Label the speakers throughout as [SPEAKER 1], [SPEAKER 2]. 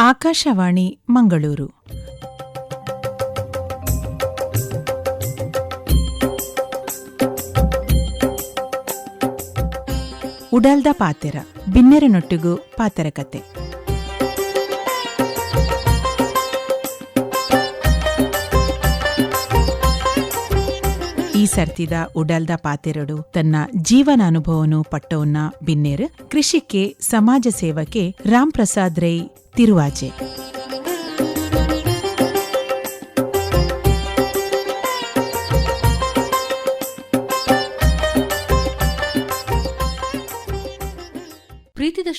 [SPEAKER 1] ಆಕಾಶವಾಣಿ ಮಂಗಳೂರು. ಉಡಲ್ದ ಪಾತೆರ ಬಿನ್ನೆರನೊಟ್ಟಿಗೂ ಪಾತೆರ ಕತೆ ಸರ್ತಿದ ಉಡಲ್ದ ಪಾತೆರಡು ತನ್ನ ಜೀವನ ಅನುಭವನು ಪಟ್ಟವನ್ನ ಬಿನ್ನೇರ್ ಕೃಷಿಕೆ, ಸಮಾಜ ಸೇವಕೆ ರಾಮ್ ಪ್ರಸಾದ್ ರೈ ತಿರುವಾಜೆ.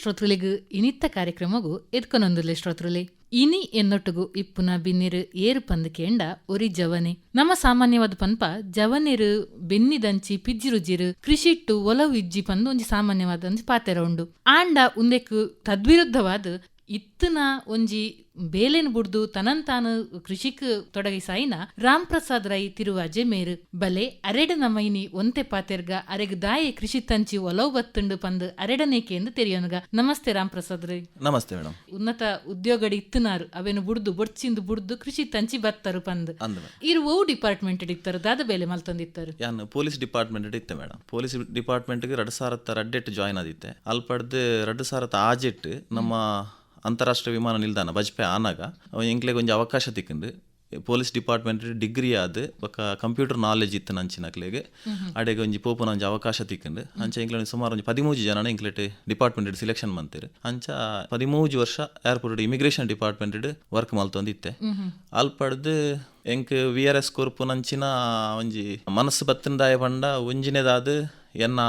[SPEAKER 2] ಶ್ರೋತೃಲಿಗು ಇನಿತ್ತ ಕಾರ್ಯಕ್ರಮಗು ಎದ್ಕೊನೊಂದುಲೆ ಶ್ರೋತೃಲೆ. ಇನಿ ಎನ್ನೊಟ್ಟುಗು ಇಪ್ಪುನ ಬಿನ್ನಿರು ಏರು ಪಂದ್ ಕೇಂಡ ಒರಿ ಜವನೆ. ನಮ್ಮ ಸಾಮಾನ್ಯವಾದ ಪನ್ಪ ಜವನೆರು ಬೆನ್ನಿದಂಚಿ ಪಿಜ್ಜಿರುಜಿರು ಕೃಷಿಟ್ಟು ಒಲವು ಇಜ್ಜಿ ಪಂದು ಒಂಜಿ ಸಾಮಾನ್ಯವಾದ ಒಂಜಿ ಪಾತೆರ ಉಂಡು ಆಂಡ ಉಂದೆಕ್ ತದ್ವಿರುದ್ಧವಾದ ಇತ್ತನ ಒಂಜಿ ಬೇಲೆನ್ ಬುಡ್ದು ತನಂತಾನು ಕೃಷಿಕ್ ತೊಡಗಿಸಾಯಿನ ರಾಮ್ ಪ್ರಸಾದ್ ರೈ ತಿರುವಾಜೆ ಮೇರು ಬಲೆ ಅರೆಡ ನಮೈನಿ ಒಂತೆ ಪಾತೆರ್ಗ ಅರೆಗ್ ದಾಯೆ ಕೃಷಿ ತಂಚಿ ಒಲವು ಬತ್ತುಂಡು ಪಂದು ಅರೆಡನೇಕೆ ಎಂದು ತೆರಿಯೋನುಗ. ನಮಸ್ತೆ ರಾಮ್ ಪ್ರಸಾದ್ ರೈ.
[SPEAKER 3] ನಮಸ್ತೆ ಮೇಡಮ್
[SPEAKER 2] ಉನ್ನತ ಉದ್ಯೋಗಡಿ ಇತ್ತನಾರು ಅವೇನು ಬುಡ್ದು ಬೊಡ್ಚಿಂದು ಬುಡ್ದು ಕೃಷಿ ತಂಚಿ ಬತ್ತರು ಪಂದು. ಇರು ಓ ಡಿಪಾರ್ಟ್ಮೆಂಟ್ ಇತ್ತರು ದಾದ ಬೇಲೆ ಮಲ್ತೊಂದಿತ್ತರು
[SPEAKER 3] ಯಾನು ಪೊಲೀಸ್ ಡಿಪಾರ್ಟ್ಮೆಂಟ್ ಇತ್ತೆ ಮೇಡಮ್ ಪೊಲೀಸ್ ಡಿಪಾರ್ಟ್ಮೆಂಟ್ಗೆ ಎರಡು ಸಾವಿರದ ರಡ್ಡೆಟ್ ಜಾಯಿನ್ ಆದಿತ್ತೆ ಅಲ್ಲಿ ಪಡೆದು ಎರಡು ಸಾವಿರದ ಆಜೆಟ್ ನಮ್ಮ ಅಂತಾರಾಷ್ಟ್ರೀಯ ವಿಮಾನ ನಿಲ್ದಾಣ ಬಜ್ಪೆ ಆನಾಗ ಎಂಕ್ಲೆಗೆ ಒಂಜಿ ಅವಕಾಶ ತಿಕ್ಕಂಡು. ಪೊಲೀಸ್ ಡಿಪಾರ್ಟ್ಮೆಂಟ್ ಡಿಗ್ರಿ ಆದ್ ಬೊಕ ಕಂಪ್ಯೂಟರ್ ನಾಲೆಜ್ ಇತ್ತು ನಂಚಿನಕ್ಲೆಗೆ ಅಡೆಗೆ ಒಂಜಿ ಪೋಪುನ ಒಂಜಿ ಅವಕಾಶ ತಿಕ್ಕಂಡು. ಅಂಚ ಎಂಕ್ಲೆ ಸುಮಾರು ಒಂಜಿ ಪದಿಮೂಜಿ ಜನನ ಎಂಕ್ಲೆಟ್ ಡಿಪಾರ್ಟ್ಮೆಂಟ್ ಸಿಲೆಕ್ಷನ್ ಮಂತಿರು. ಅಂಚ ಪದಿಮೂಜಿ ವರ್ಷ ಏರ್ಪೋರ್ಟ್ ಇಮಿಗ್ರೇಷನ್ ಡಿಪಾರ್ಟ್ಮೆಂಟ್ ವರ್ಕ್ ಮಲ್ತೊಂದಿತ್ತೆ ಅಲ್ಲಿ ಪಡೆದು ಎಂಕ್ ವಿ ಆರ್ ಎಸ್ ಕೊರ್ಪುನಂಚಿನ ಒಂಜಿ ಮನಸ್ಸು ಬತ್ತಂದಾಯ ಪಂಡ ಒಂಜಿನೇದಾದ ಎನ್ನ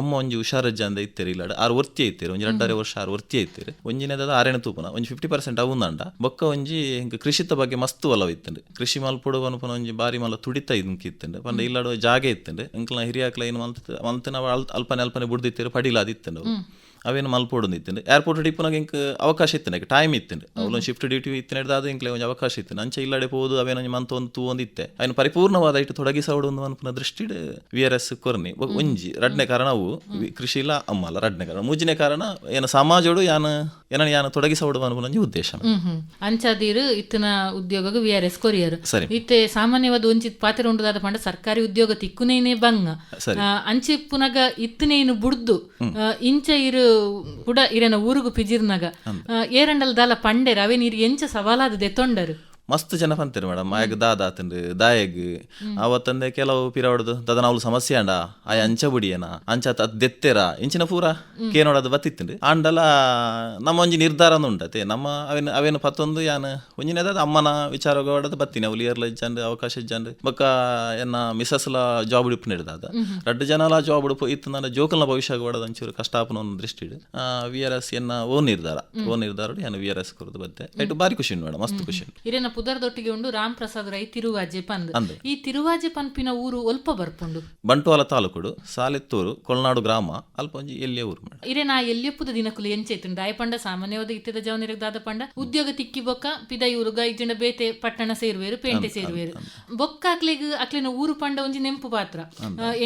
[SPEAKER 3] ಅಮ್ಮ ಒಂಜಿ ಹುಷಾರಜ್ಜ ಅಂದ ಇತ್ತೇರಿ ಇಲ್ಲ ಆರು ವರ್ತಿ ಐತೇರಿ ಒಂಜಿ ಎರಡರೆ ವರ್ಷ ಆರು ವರ್ತಿ ಐತೇರಿ ಒಂಜಿನೇದಾದ ಆರೇಣ ತೂಪನ ಒಂಜಿ ಫಿಫ್ಟಿ ಪರ್ಸೆಂಟ್ ಅವುಂದಂಡ ಬೊಕ್ಕ ಒಂಜಿ ಹಿಂಗೆ ಕೃಷಿತ ಬಗ್ಗೆ ಮಸ್ತ್ ಒಲವು ಇತ್ತಂಡು. ಕೃಷಿ ಮಲ್ಪೊಡು ಅನುಪನ ಒಂಜಿ ಬಾರಿ ಮಲ್ಲ ತುಡಿತ ಇದಕ್ಕೆ ಇತ್ತಂಡು. ಪಂಡ ಜಾಗ ಜಾಗೆ ಇತ್ತಂಡು. ಎಂಕ್ಲ ಹಿರಿಯಾಕ್ಲ ಏನು ಮಲ್ತ ಮಲ್ತನ ಅಲ್ಪನೆ ಅಲ್ಪನೆ ಬುಡ್ದಿತ್ತೇರಿ ಪಡಿಲಾದ ಇತ್ತಂಡು ಅವು. ಅವೇನು ಮಲ್ಪೋಡು ಇತ್ತಂಡು ಏರ್ಪೋರ್ಟ್ ಡಿಪ್ಪುನಾಗ ಇಂಕ್ ಅವಕಾಶ ಇತ್ತು ನನಗೆ ಟೈಮ್ ಇತ್ತಂಡು ಅವ್ಲೊಂದು ಶಿಫ್ಟ್ ಡ್ಯೂಟಿ ಇತ್ತಿನ ಹಿಡ್ದಾದ ಇಂಕ್ಲೆ ಒಂದು ಅವಕಾಶ ಇತ್ತು. ಅಂಚೆ ಇಲ್ಲಡೆ ಪೋದು ಅವೇನು ಒಂಜಿ ಮಂತ್ ಒಂದು ತೂ ಒಂದು ಇತ್ತೆ. ಅವನು ಪರಿಪೂರ್ಣವಾದ ಇಟ್ಟು ತೊಡಗಿಸೋಡು ಒಂದು ಅನ್ಪನ ದೃಷ್ಟಿ ವಿ ಆರ್ ಎಸ್ ಕೊರ್ನಿ. ಬೊ- ಒಂಜಿ ರಡ್ನೆ ಕಾರಣ ಅವು. ಕೃಷಿ ಇಲ್ಲ ಅಮ್ಮ ಅಲ್ಲ ರಡ್ನೆ ಕಾರಣ. ಮೂಜನೇ ಕಾರಣ ಏನ ಸಮಾಜೋಡು ಯಾನ ಏನ ಯಾನ ತೊಡಗಿಸೋಡು ಅನ್ಪನ ಉದ್ದೇಶ
[SPEAKER 2] ಅಂಚಾದೀರು ಇತ್ತಿನ ಉದ್ಯೋಗ ವಿ ಆರ್ ಎಸ್ ಕೊರಿಯರು.
[SPEAKER 3] ಸರಿ.
[SPEAKER 2] ಇತ್ತೆ ಸಾಮಾನ್ಯವಾದ ಒಂಜಿ ಪಾತ್ರ ಉಂಡದಾದ ಪಂಡ ಸರ್ಕಾರಿ ಉದ್ಯೋಗ ತಿಕ್ಕುನೇನೆ ಬಂಗ ಅಂಚೆ ಪುನಗ ಇತ್ತನೇನು ಬುಡ್ದು ಇಂಚ ಇರು ಕೂಡ ಇರೆನ ಊರುಗು ಪಿಜಿರ್ನಗ. ಏರಂಡಲ್ ದಾಲ ಪಂಡೆರ್ ಅವೇನ್ ಇರು ಎಂಚ ಸವಾಲಾದ ದೆತೊಂಡರು.
[SPEAKER 3] ಮಸ್ತ್ ಜನ ಪಂತೀರಿ ಮೇಡಮ್. ಆಯಗ್ ದಾದ ಆತಂಡು ದಾಯಗ್. ಅವತ್ತಂದೆ ಕೆಲವು ಪಿರಾವಡ್ದು ದಾದ ನಾವು ಸಮಸ್ಯೆ ಅಂಡ. ಆಯ ಅಂಚ ಬುಡಿಯನ? ಅಂಚ ಅದ್ ದೆತ್ತೆರ? ಇಂಚಿನ ಪೂರ? ಕೇನೋಡದು ಬತ್ತಿತ್ತಂಡು ಆಂಡಲ ನಮ್ಮ ಒಂಜಿ ನಿರ್ಧಾರ ಉಂಟತೆ ನಮ್ಮ ಅವೇನು ಅವೇನು ಪತ್ತೊಂದು ಯಾನ ಒಂಜಿನದ ಅಮ್ಮನ ವಿಚಾರ ಬತ್ತಿನ. ಬತ್ತೀನಿ ಅವ್ಲು ಇಯರ್ಲ ಇಜ್ಜಂಡ್ ಅವಕಾಶ ಇಜ್ಜಂಡ್ ಬೊಕ್ಕ ಎನ್ನ ಮಿಸಸ್ಲ ಜಾಬ್ ಉಡುಪು ಹಿಡ್ದಾದ ರಡ್ಡು ಜನಲ ಜಾಬ್ ಉಡುಪು ಇತ್ತು ನನ್ನ ಜೋಕಲ್ನ ಭವಿಷ್ಯ ಗೋಡದ ಒಂಚೂರು ಕಷ್ಟ ಆಪನ ಒಂದು ದೃಷ್ಟಿಡು ವಿ ಆರ್ ಎಸ್ ಎನ್ನ ಓ ನಿರ್ಧಾರ. ಓ ನಿರ್ಧಾರ ಏನು ವಿ ಆರ್ ಎಸ್ ಕೊರದು ಬತ್ತೆ. ಐಟು ಬಾರಿ ಖುಷಿ ಮೇಡಮ್. ಮಸ್ತ್ ಖುಷಿ
[SPEAKER 2] ಪುದರ್ದೊಟ್ಟಿಗೆ ಉಂಡು ರಾಮ್ ಪ್ರಸಾದ್ ರೈ ತಿರುವಾಜೆ ಪಂದ್. ಈ ತಿರುವಾಜೆ ಪನ್ಪಿನ ಊರು ಒಲ್ಪ ಬರ್ಪುಂಡು.
[SPEAKER 3] ಬಂಟ್ವಾಲ ತಾಲೂಕುಡು ಸಾಲೆತ್ತೂರು ಕೊಳನಾಡು ಗ್ರಾಮ ಅಲ್ಪ ಒಂಜಿ ಎಲ್ಲಿಯ ಊರು
[SPEAKER 2] ಇರೆ ನಾ ಎಲ್ಲಿಯಪ್ಪುದ ದಿನಕುಲು ಎಂಚೈತು ದಾಯಪಂಡ ಸಾಮಾನ್ಯವಾದ ಇತ್ತದ ಜವನಿರಗ್ ದಾದ ಪಂಡ ಉದ್ಯೋಗ ತಿಕ್ಕಿ ಬೊಕ್ಕ ಪಿದೈ ಇವ್ರುಗ ಇಜ್ಜಂಡ ಬೇತೆ ಪಟ್ಟಣ ಸೇರುವೇರು ಪೇಂಟೆ ಸೇರುವೇರು. ಬೊಕ್ಕ ಅಕ್ಲೆಗ್ ಅಕ್ಲಿನ ಊರು ಪಂಡ ಒಂಜಿ ನೆಂಪು ಪಾತ್ರ.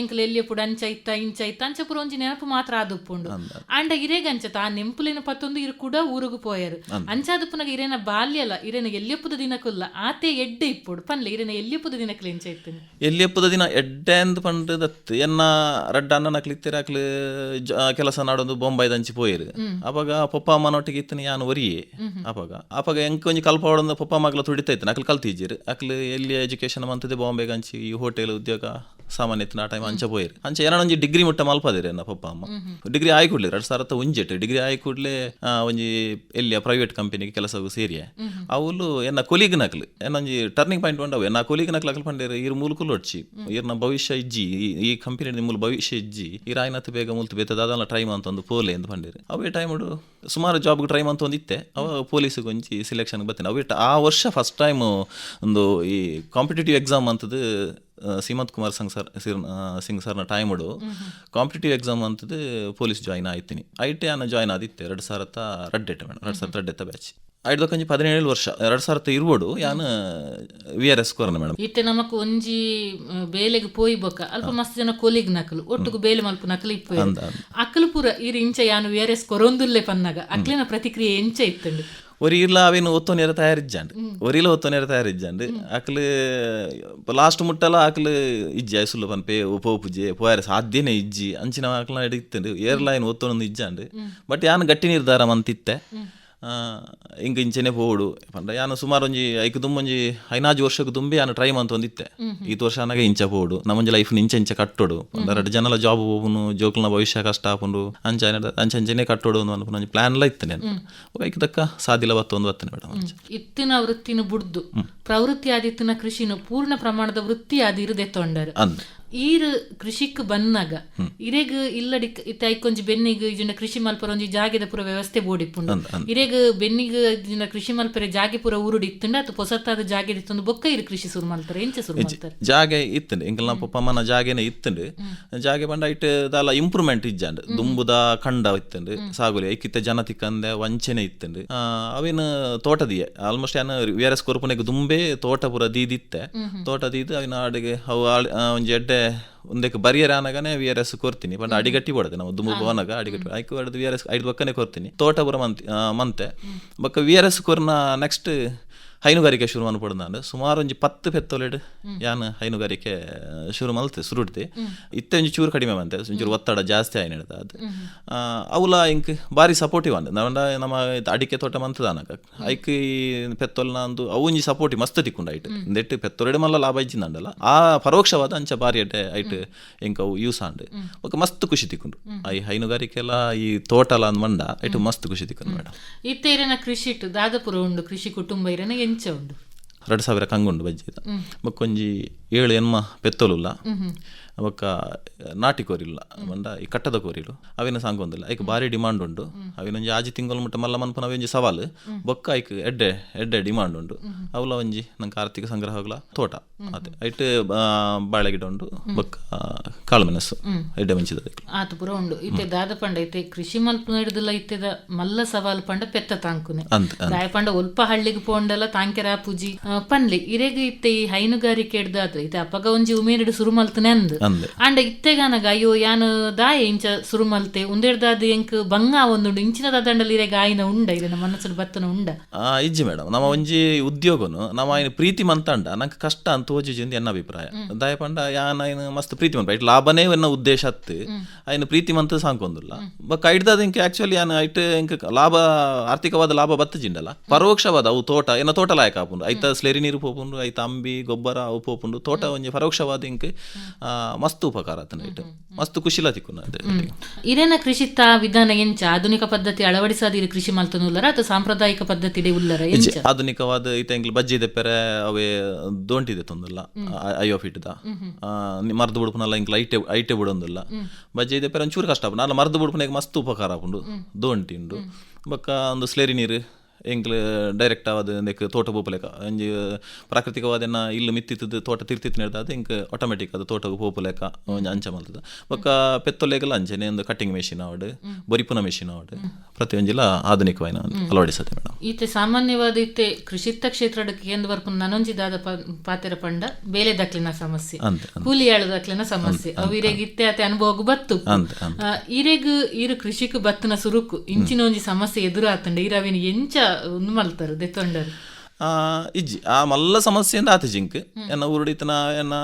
[SPEAKER 2] ಎಂಕಲ ಎಲ್ಲಿಯಪ್ಪುಡ ಅಂಚ ಇತ್ತ ಇಂಚ ಇತ್ತ ಅಂಚಪುರ ಒಂಜಿ ನೆನಪು ಮಾತ್ರ ಆದುಪ್ಪುಂಡು. ಅಂಡ ಇರೇಗಂಚತ ಆ ನೆಂಪುಲಿನ ಪತ್ತೊಂದು ಇರು ಕೂಡ ಊರುಗು ಪೋಯರು. ಅಂಚಾದಪ್ಪುನಗ ಇರೇನ ಬಾಲ್ಯಲ ಇರೇನ ಎಲ್ಲಿಯಪ್ಪುದ ಆತೆ ಎಡ್ಡೆ ಇಪ್ಪುಡು ಪನ್ಲೆ ಇರೇನ ದಿನ ದಿನಕುಲು ಎಂಚೈತು
[SPEAKER 3] ಎಲ್ಲಿಯಪ್ಪದ ದಿನ ಎಡ್ಡೆ ಅಂದ್ ಪಂಡ್ ದತ್ತು ಎನ್ನ ರಡ್ಡ ಅಣ್ಣನ ಕ್ಲಿತ್ತಿರ ಅಕ್ಲು ಜ- ಕೆಲಸ ನಾಡೊಂದು ಬೊಂಬೈ ದಂಚಿ ಪೋಯಿರು. ಅವಾಗ ಪಪ್ಪ ಅಮ್ಮನೊಟ್ಟಿಗೆ ಇತ್ತನ ಯಾನು ಒರಿಯೆ. ಅವಾಗ ಅವಾಗ ಎಂಕ್ ಒಂಜಿ ಕಲ್ಪ ಹೊಡೊಂದು ಪಪ್ಪ ಮಗ್ಲ ತುಡಿತಾ ಇತ್ತು ಅಕ್ಲು ಕಲ್ತಿಜ್ಜಿರು ಅಕ್ಲು ಎಲ್ಲಿ ಎಜುಕೇಶನ್ ಮಂತದೆ ಬಾಂಬೆ ಗಂಚಿ ಈ ಹೋಟೆಲ್ ಉದ್ಯೋಗ ಸಾಮಾನ್ಯ ಇತ್ತು ಆ ಟೈಮ್ ಅಂಚ ಪೋಯಿರು. ಅಂಚೆ ಏನೋ ಒಂಜಿ ಡಿಗ್ರಿ ಮುಟ್ಟ ಮಲ್ಪದಿರಿ ನನ್ನ ಪಪ್ಪ ಅಮ್ಮ. ಡಿಗ್ರಿ ಆಯ್ ಕೂಡ್ಲಿ, ಎರಡು ಸಾವಿರದ ಉಂಜೆಟ್ ಡಿಗ್ರಿ ಆಯ್ ಕೂಡ್ಲೆ ಒಂಜಿ ಎಲ್ಲಿಯ ಪ್ರೈವೇಟ್ ಕಂಪನಿಗೆ ಕೆಲಸ ಸೇರಿಯೆ. ಅವಳು ಎನ್ನ ಕೊಲಿಗ್ ನಕ್ಲು ಏನೊಂಜಿ ಟರ್ನಿಂಗ್ ಪಾಯಿಂಟ್ ಉಂಡವು. ಎನ್ನ ಕೊಲಿಗ್ ನಕ್ಲು ಅಕ್ಲ್ ಪಂಡೇರು, ಇರ್ ಮೂಲಕುಲು ಇರ್ನ ಭವಿಷ್ಯ ಇಜ್ಜಿ, ಈ- ಕಂಪನಿ ಮೂಲ ಭವಿಷ್ಯ ಇಜ್ಜಿ. ಈ ರಾಯ್ನತ್ ಬೇಗ ಮುಲ್ತು ಬೇತದ ಟೈಮ್ ಅಂತ ಒಂದು ಪೋಲೆ ಎಂದು ಪಂಡಿರಿ. ಅವೇ ಟೈಮ್ ಸುಮಾರು ಜಾಬ್ಗೆ ಟ್ರೈ ಅಂತ ಒಂದಿತ್ತೆ ಅವ ಪೊಲೀಸಿಗೆ ಒಂಚಿ ಸೆಲೆಕ್ಷನ್ಗೆ ಬರ್ತೀನಿ. ಅವಿಟ್ಟು ಆ ವರ್ಷ ಫಸ್ಟ್ ಟೈಮ್ ಒಂದು ಈ ಕಾಂಪಿಟೇಟಿವ್ ಎಕ್ಸಾಮ್ ಅಂತದ್ದು ಸೀಮಂತ್ ಕುಮಾರ್ ಸಂಗ್ ಸರ್ ಸಿರ್ ಸಿಂಗ್ ಸರ್ನ ಟೈಮಡು ಕಾಂಪಿಟೇಟಿವ್ ಎಕ್ಸಾಮ್ ಅಂತದ್ದು ಪೊಲೀಸ್ ಜಾಯ್ನ್ ಆಯ್ತೀನಿ. ಐ ಟಿ ಅನ್ನ ಜಾಯ್ನ್ ಆದಿತ್ತೆ. ಎರಡು ಸಾವಿರದ ರಡ್ಡೆಟ್ ಮೇಡಮ್ ಎರಡು ಸಾವಿರದ ರಡ್ಡೆತ್ತ ಬ್ಯಾಚ್ ಐದು ಕಂಜಿ ಪದಿನೇಳು ವರ್ಷ ಎರಡು ಸಾವಿರದ ಇರುವಡು ಯಾನು ವಿ ಆರ್ ಎಸ್ ಕೊರನ ಮೇಡಮ್
[SPEAKER 2] ಇತ್ತೆ ನಮಕ್ ಒಂಜಿ ಬೇಲೆಗೆ ಪೋಯಿ ಬೊಕ್ಕ ಅಲ್ಪ ಮಸ್ತ್ ಜನ ಕೊಲಿಗ್ ನಕಲು ಒಟ್ಟುಗು ಬೇಲೆ ಮಲ್ಪು ನಕಲು ಇಪ್ಪು ಅಕ್ಕಲು ಪೂರ ಇರ್ ಇಂಚ ಯಾನು ಎಸ್ ಕೊರೊಂದುಲ್ಲೆ ಪನ್ನಗ ಅಕ್ಲಿನ ಪ್ರತಿಕ್ರಿಯೆ ಎಂಚ ಇತ್ತಂಡು.
[SPEAKER 3] ಒರಿಯಿಲ್ಲ ಅವೇನು ಒತ್ತೊನೇರ ತಯಾರಿಜ್ಜಾಂಡ್. ಒರಿಲ ಒತ್ತೊನೇರ ತಯಾರಿಜ್ಜಾಂಡ್. ಆಕಲು ಲಾಸ್ಟ್ ಮುಟ್ಟಲ ಆಕಲು ಇಜ್ಜಿ ಐಸುಲ್ಲ ಪನ್ಪೆ ಉಪ ಪೂಜೆ ಪೋಯಾರ ಸಾಧ್ಯನೇ ಇಜ್ಜಿ ಅಂಚಿನ ಆಕಲ ಏರ್ ಏರ್ಲೈನ್ ಒತ್ತೊಂದು ಇಜ್ಜಾಂಡ್. ಬಟ್ ಯಾನು ಗಟ್ಟಿ ನಿರ್ಧಾರ ಮಂತಿತ್ತೆ. ಇಂಕ ಇಂಚೆನೆ ಪೋಡು ಪಂಡ ಯಾನು ಸುಮಾರು ಒಂಜಿ ಐಕು ತುಂಬೊಂಜಿ ಐನಾಜು ವರ್ಷಕ್ಕೆ ತುಂಬಿ ಯಾನು ಟ್ರೈ ಮಂತ್ ಒಂದಿತ್ತೆ ಈ ವರ್ಷ ನನಗೆ ಇಂಚ ಪೋಡು ನಮ್ಮೊಂಜಿ ಲೈಫ್ ಇಂಚ ಇಂಚ ಕಟ್ಟೋಡು. ಒಂದೆರಡು ಎರಡು ಜನಲ ಜಾಬ್ ಹೋಗುನು ಜೋಕಲ್ನ ಭವಿಷ್ಯ ಕಷ್ಟ ಹಾಕೊಂಡು ಅಂಚ ಅಂಚೆ ಅಂಚೆನೆ ಕಟ್ಟೋಡು ಅಂತ ಅನ್ಕೊಂಡು ಪ್ಲಾನ್ ಎಲ್ಲ ಇತ್ತನೆ ಐಕ್ ದಕ್ಕ ಸಾದಿಲ ಬತ್ತೊಂದು ಬತ್ತನೆ ಮೇಡಮ್
[SPEAKER 2] ಇತ್ತಿನ ವೃತ್ತಿನ ಬುಡ್ದು. ಪ್ರವೃತ್ತಿ ಆದಿತ್ತಿನ ಕೃಷಿನು ಪೂರ್ಣ ಪ್ರಮಾಣದ ವೃತ್ತಿ ಆದಿರು ತೊಂಡರು.
[SPEAKER 3] ಅಂದ್.
[SPEAKER 2] ಈರ್ ಕೃಷಿಕ್ ಬನ್ನಾಗ ಇರೆಗ್ ಇಲ್ಲಡಿ ಇತ್ತ ಐಕೊಂಜಿ ಬೆನ್ನಿಗ್ ಇಜಿನ ಕೃಷಿ ಮಲ್ಪರ ಒಂಜಿ ಜಾಗೆದ ಪೂರ ವ್ಯವಸ್ಥೆ ಬೋಡಿಪ್ಪುಂಡು ಇರೆಗ್ ಬೆನ್ನಿಗ್ ಇಜಿನ ಕೃಷಿ ಮಲ್ಪರೆ ಜಾಗೆ ಪೂರ ಊರು ಇತ್ತುಂಡ ಅದು ಹೊಸತಾದ ಜಾಗೆ ಇತ್ತೊಂದು ಬೊಕ್ಕ ಇರು ಕೃಷಿ ಸುರು ಮಾಡ್ತಾರೆ ಎಂಚ ಶುರು ಮಾಡ್ತಾರೆ
[SPEAKER 3] ಜಾಗೆ ನಮ್ಮ ಎಂಕಲ್ನ ಪಪ್ಪಮ್ಮನ ಜಾಗೆನೆ ಇತ್ತುಂಡು ಜಾಗೆ ಬಂಡ ಇಟ್ಟು ದಾಲ ಇಂಪ್ರೂವ್ಮೆಂಟ್ ಇಜ್ಜಾಂಡ್ ದುಂಬುದ ಕಂಡ ಇತ್ತುಂಡು ಸಾಗುಲಿ ಐಕಿತ್ತ ತಿಕ್ಕಂದೆ ವಂಚನೆ ಇತ್ತುಂಡು ಅವೇನು ತೋಟದಿಯೆ ಆಲ್ಮೋಸ್ಟ್ ಯಾನ ವಿ ಆರ್ ಎಸ್ ಕೊರ್ಪನೆಗ್ ದುಂಬೆ ತೋಟ ಪೂರ ದೀದಿತ್ತೆ ತೋಟ ದೀದು ಅವಿನ ಆಡಿಗೆ ಅವು ಒಂಜಿ ಎಡ್ಡೆ ಒಂದಕ್ಕೆ ಬರಿಯರ್ ಆನಗನೆ ವಿ ಆರ್ ಎಸ್ ಕೊರ್ತೀನಿ ಬಟ್ ಅಡಿಗಟ್ಟಿ ಕೊಡದೆ ನಾವು ದುಮ್ಮು ಭವನಾಗ ಅಡಿಗಟ್ಟಿ ಆಯ್ಕೆ ಹೊಡೆದು ವಿ ಆರ್ ಎಸ್ ಐದು ಬಕ್ಕನೆ ಕೊರ್ತೀನಿ ತೋಟ ಬರ ಮಂತ್ ಮಂತೆ. ಬಕ್ಕ ವಿ ಆರ್ ಎಸ್ ಕೊರ್ನ ನೆಕ್ಸ್ಟ್ ಹೈನುಗಾರಿಕೆ ಶುರು ಮನ್ಪಡು ನಾನು ಸುಮಾರು ಒಂಜಿ ಪತ್ತು ಪೆತ್ತೊಲೆಡ್ ಯಾನ್ ಹೈನುಗಾರಿಕೆ ಶುರು ಮಲ್ತೆ ಸುರುಡ್ದೆ ಇತ್ತೆ ಒಂಜಿ ಚೂರು ಕಡಿಮೆ ಮಂತೆ ಒಂಚೂರು ಒತ್ತಡ ಜಾಸ್ತಿ ಆಯ್ನ ಹಿಡ್ದ ಅದು. ಅವುಲ ಇಂಕ್ ಬಾರಿ ಸಪೋರ್ಟಿವ್ ಅಂದೆ ನಮ ನಮ್ಮ ಅಡಿಕೆ ತೋಟ ಮಂತದಾನಕ. ಐಕ್ ಈ ಪೆತ್ತೊಲ್ನ ಅಂದು ಅವು ಒಂಜಿ ಸಪೋರ್ಟಿವ್ ಮಸ್ತ್ ತಿಕ್ಕೊಂಡು ಐಟ್. ನೆಟ್ಟು ಪೆತ್ತೊಲೆಡ್ ಮಲ್ಲ ಲಾಭ ಇಜ್ಜಿಂದಂಡಲ್ಲ ಆ ಪರೋಕ್ಷವಾದ ಅಂಚ ಬಾರಿ ಅಡ್ಡೆ ಐಟ್ ಇಂಕ ಅವು ಯೂಸ್ ಆಂಡ್. ಒಕ್ಕ ಮಸ್ತ್ ಖುಷಿ ತಿಕ್ಕೊಂಡು. ಐ ಹೈನುಗಾರಿಕೆ ಎಲ್ಲ ಈ ತೋಟಲ ಅಂದ್ ಮಂಡ ಐಟ್ ಮಸ್ತ್ ಖುಷಿ ತಿಕ್ಕೊಂಡು ಮೇಡಮ್
[SPEAKER 2] ಇತ್ತೆ ಇರನ ಕೃಷಿ ಇಟ್ಟು ದಾದಪುರ ಉಂಡು ಕೃಷಿ ಕುಟುಂಬ ಇರನ ಎಂಚ ಉಂಡು
[SPEAKER 3] ಎರಡು ಸಾವಿರ ಕಂಗುಂಡು ಬಜ್ಜಿದ ಬೊಕ್ಕೊಂಜಿ ಏಳು ಎನ್ಮ ಪೆತ್ತೊಲುಲ್ಲ. ಬೊಕ್ಕ ನಾಟಿ ಕೋರಿಲ್ಲ. ಮಂಡ ಈ ಕಟ್ಟದ ಕೋರಿಲು. ಅವಿನ ಸಾಂಗೊಂದಿಲ್ಲ ಐಕ್ ಬಾರಿ ಡಿಮಾಂಡ್ ಉಂಡು. ಅವಿನೊಂಜಿ ಆಜಿ ತಿಂಗಳು ಮುಟ್ಟ ಮಲ್ಲ ಮನ್ಪನ ಒಂಜಿ ಸವಾಲು. ಬೊಕ್ಕ ಐಕ್ ಎಡ್ಡೆ ಎಡ್ಡೆ ಡಿಮಾಂಡ್ ಉಂಡು. ಅವಲ ಒಂಜಿ ನಂಗೆ ಆರ್ಥಿಕ ಸಂಗ್ರಹಗಳ ತೋಟ. ಅದೇ ಐಟ್ ಬಾಳೆ ಗಿಡ ಉಂಡು. ಬೊಕ್ಕ ಕಾಳುಮೆಣಸು ಎಡ್ಡೆ ಮೆಂಚಿದ
[SPEAKER 2] ಆತು ಪುರ ಉಂಡು. ಇತ್ತೆ ದಾದ ಪಂಡ ಇತ್ತೆ ಕೃಷಿ ಮಲ್ಪ ಹಿಡಿದಿಲ್ಲ ಇತ್ತೆದ ಮಲ್ಲ ಸವಾಲು ಪಂಡ ಪೆತ್ತ ತಾಂಕುನೆ. ದಾಯ ಪಂಡ ಒಲ್ಪ ಹಳ್ಳಿಗೆ ಪೋಂಡಲ ತಾಂಕೆರ ಪೂಜಿ. ಪನ್ಲಿ ಇರೆಗ್ ಇತ್ತೆ ಈ ಹೈನುಗಾರಿಕೆ ಹಿಡ್ದಾದ್ರೆ ಇತ್ತೆ ಅಪ್ಪಗ ಒಂಜಿ ಉಮೇರಿಡು ಸುರು ಮಲ್ತನೆ ಅಂದ್. ಅಂಡ ಆಂಡ ಅಯ್ಯೋ ಯಾನ ದಾಯ ಇಂಚ ಸುರುಮಲ್ತೆ ಉಂದೆಡ್ದಾದ ಎಂಕ್ ಬಂಗ ಒಂದುಂಡು ಇಂಚಿನ ದಾದಂಡಲ್ಲಿ ಇರೆ ಗಾಯಿನ ಉಂಡ ಇದೆ ನಮ್ಮ ಮನಸ್ಸು ಬತ್ತನ ಉಂಡ.
[SPEAKER 3] ಇಜ್ಜಿ ಮೇಡಮ್ ನಮ್ಮ ಒಂಜಿ ಉದ್ಯೋಗನು ನಮ್ಮ ಆಯ್ನ ಪ್ರೀತಿ ಮಂತಂಡ ನಂಗೆ ಕಷ್ಟ ಅಂತ ಓಜಿಜಿ ಎನ್ನ ಅಭಿಪ್ರಾಯ. ದಾಯ ಪಂಡ ಯಾನ್ ಆಯ್ನ ಮಸ್ತ್ ಪ್ರೀತಿ ಮಂತ ಇಟ್ ಲಾಭನೇ ಎನ್ನ ಉದ್ದೇಶ ಅತ್ತು ಆಯ್ನ ಪ್ರೀತಿ ಮಂತ್ ಸಾಂಕೊಂದಿಲ್ಲ ಬಕ್ ಐಡ್ದಾದ ಇಂಕ್ ಆಕ್ಚುಲಿ ಯಾನ ಐಟ್ ಇಂಕ್ ಲಾಭ ಆರ್ಥಿಕವಾದ ಲಾಭ ಬತ್ತಜಿಂಡಲ್ಲ. ಪರೋಕ್ಷವಾದ ಅವು ತೋಟ ಏನ ತೋಟ ಲಾಯಕ ಆಪುಂಡು. ಐತ ನೀರು ಪೋಪುಂಡು ಐತ ಅಂಬಿ ಗೊಬ್ಬರ ಅವು ಪೋಪುಂಡು ತೋಟ ಒಂಜಿ ಪರೋಕ್ಷವಾದ ಇಂಕ್ ಮಸ್ತ್ ಖುಷಿಲ ತಿಕ್ಕುನ ಅದೇ
[SPEAKER 2] ಕೃಷಿ ಕೃಷಿತ ವಿಧಾನ ಎಂಚ ಆಧುನಿಕ ಪದ್ಧತಿ ಅಳವಡಿಸಾದಿರು ಕೃಷಿ ಮಲ್ತನುಲ್ಲರ ಅಥವಾ ಸಾಂಪ್ರದಾಯಿಕ ಪದ್ಧತಿ ಉಲ್ಲರ ಎಂಚ
[SPEAKER 3] ಆಧುನಿಕವಾದ ಈತ ಎಂಗ್ಲ ಬಜ್ಜಿ ದೆಪ್ಪರೆ ಅವೇ ದೋಂಟಿದೆ ತೊಂದಲ್ಲ. ಅಯ್ಯೋ ಫಿಟ್ದ ಮರ್ದು ಬುಡ್ಪುನಲ್ಲ ಇಂಕ್ಲ ಐಟೆ ಐಟೆ ಬಿಡೊಂದಿಲ್ಲ. ಬಜ್ಜಿ ದೆಪ್ಪರೆ ಒಂಚೂರು ಕಷ್ಟ ನಾನು ಮರ್ದು ಬುಡ್ಪುನಾಗ ಮಸ್ತ್ ಉಪಕಾರ ಉಂಡು. ದೋಂಟಿ ಉಂಡು. ಬೊಕ್ಕ ಒಂದು ಸ್ಲೇರಿ ನೀರು. ಎಂಕ್ಲ ಡೈರೆಕ್ಟ್ ಆವಾದ ಎಂದಕ್ಕೆ ತೋಟ ಪೋಪುಲೆಕ ಒಂಜಿ ಪ್ರಾಕೃತಿಕವಾದ ಇಲ್ಲಿ ಮಿತ್ತಿತ್ತದ ತೋಟ ತಿರ್ತಿತ್ತು ನಿರ್ದಾದ ಇಂಕ ಆಟೋಮೆಟಿಕ್ ಅದು ತೋಟ ಪೋಪುಲೆಕ ಒಂಜಿ ಅಂಚ ಮಲ್ತದ ಬೊಕ್ಕ ಪೆತ್ತೊಲೆಗೆಲ್ಲ ಅಂಚೆನೆ ಒಂದು ಕಟ್ಟಿಂಗ್ ಮೆಷಿನ್ ಆವಡ್ ಬರಿಪುನ ಮೆಷಿನ್ ಆವಡ್ ಪ್ರತಿ ಒಂಜಿಲ ಆಧುನಿಕವಾದ ಅಳವಡಿಸತ್ತೆ ಮೇಡಮ್
[SPEAKER 2] ಈತೆ ಸಾಮಾನ್ಯವಾದ ಇತ್ತೆ ಕೃಷಿತ್ತ ಕ್ಷೇತ್ರ ಕೇಂದ್ರ ಬರ್ಪುನ ನನೊಂಜಿದಾದ ಪಾತ್ರ ಪಾತೆರ ಪಂಡ ಬೇಲೆ ದಕ್ಲಿನ ಸಮಸ್ಯೆ. ಕೂಲಿ ಆಳು ದಕ್ಲಿನ ಸಮಸ್ಯೆ. ಅವು ಇರೆಗ್ ಇತ್ತೆ ಅತೆ ಅನುಭವ ಬತ್ತು ಇರೆಗ್ ಇರು ಕೃಷಿಕ್ ಬತ್ತನ ಸುರುಕು. ಇಂಚಿನ ಒಂಜಿ ಸಮಸ್ಯೆ ಎದುರಾತಂಡ. ಇರವಿನ ಎಂಚ ಉಂದು ಮಲ್ತರು ದೆತ್ತೊಂಡರು
[SPEAKER 3] ಆ, ಇಜ್ಜಿ ಆ ಮಲ್ಲ ಸಮಸ್ಯೆ ಅಂದ ಆತ ಜಿಂಕ್ ಎನ್ನ ಊರುಡಿತನ ಎನ್ನ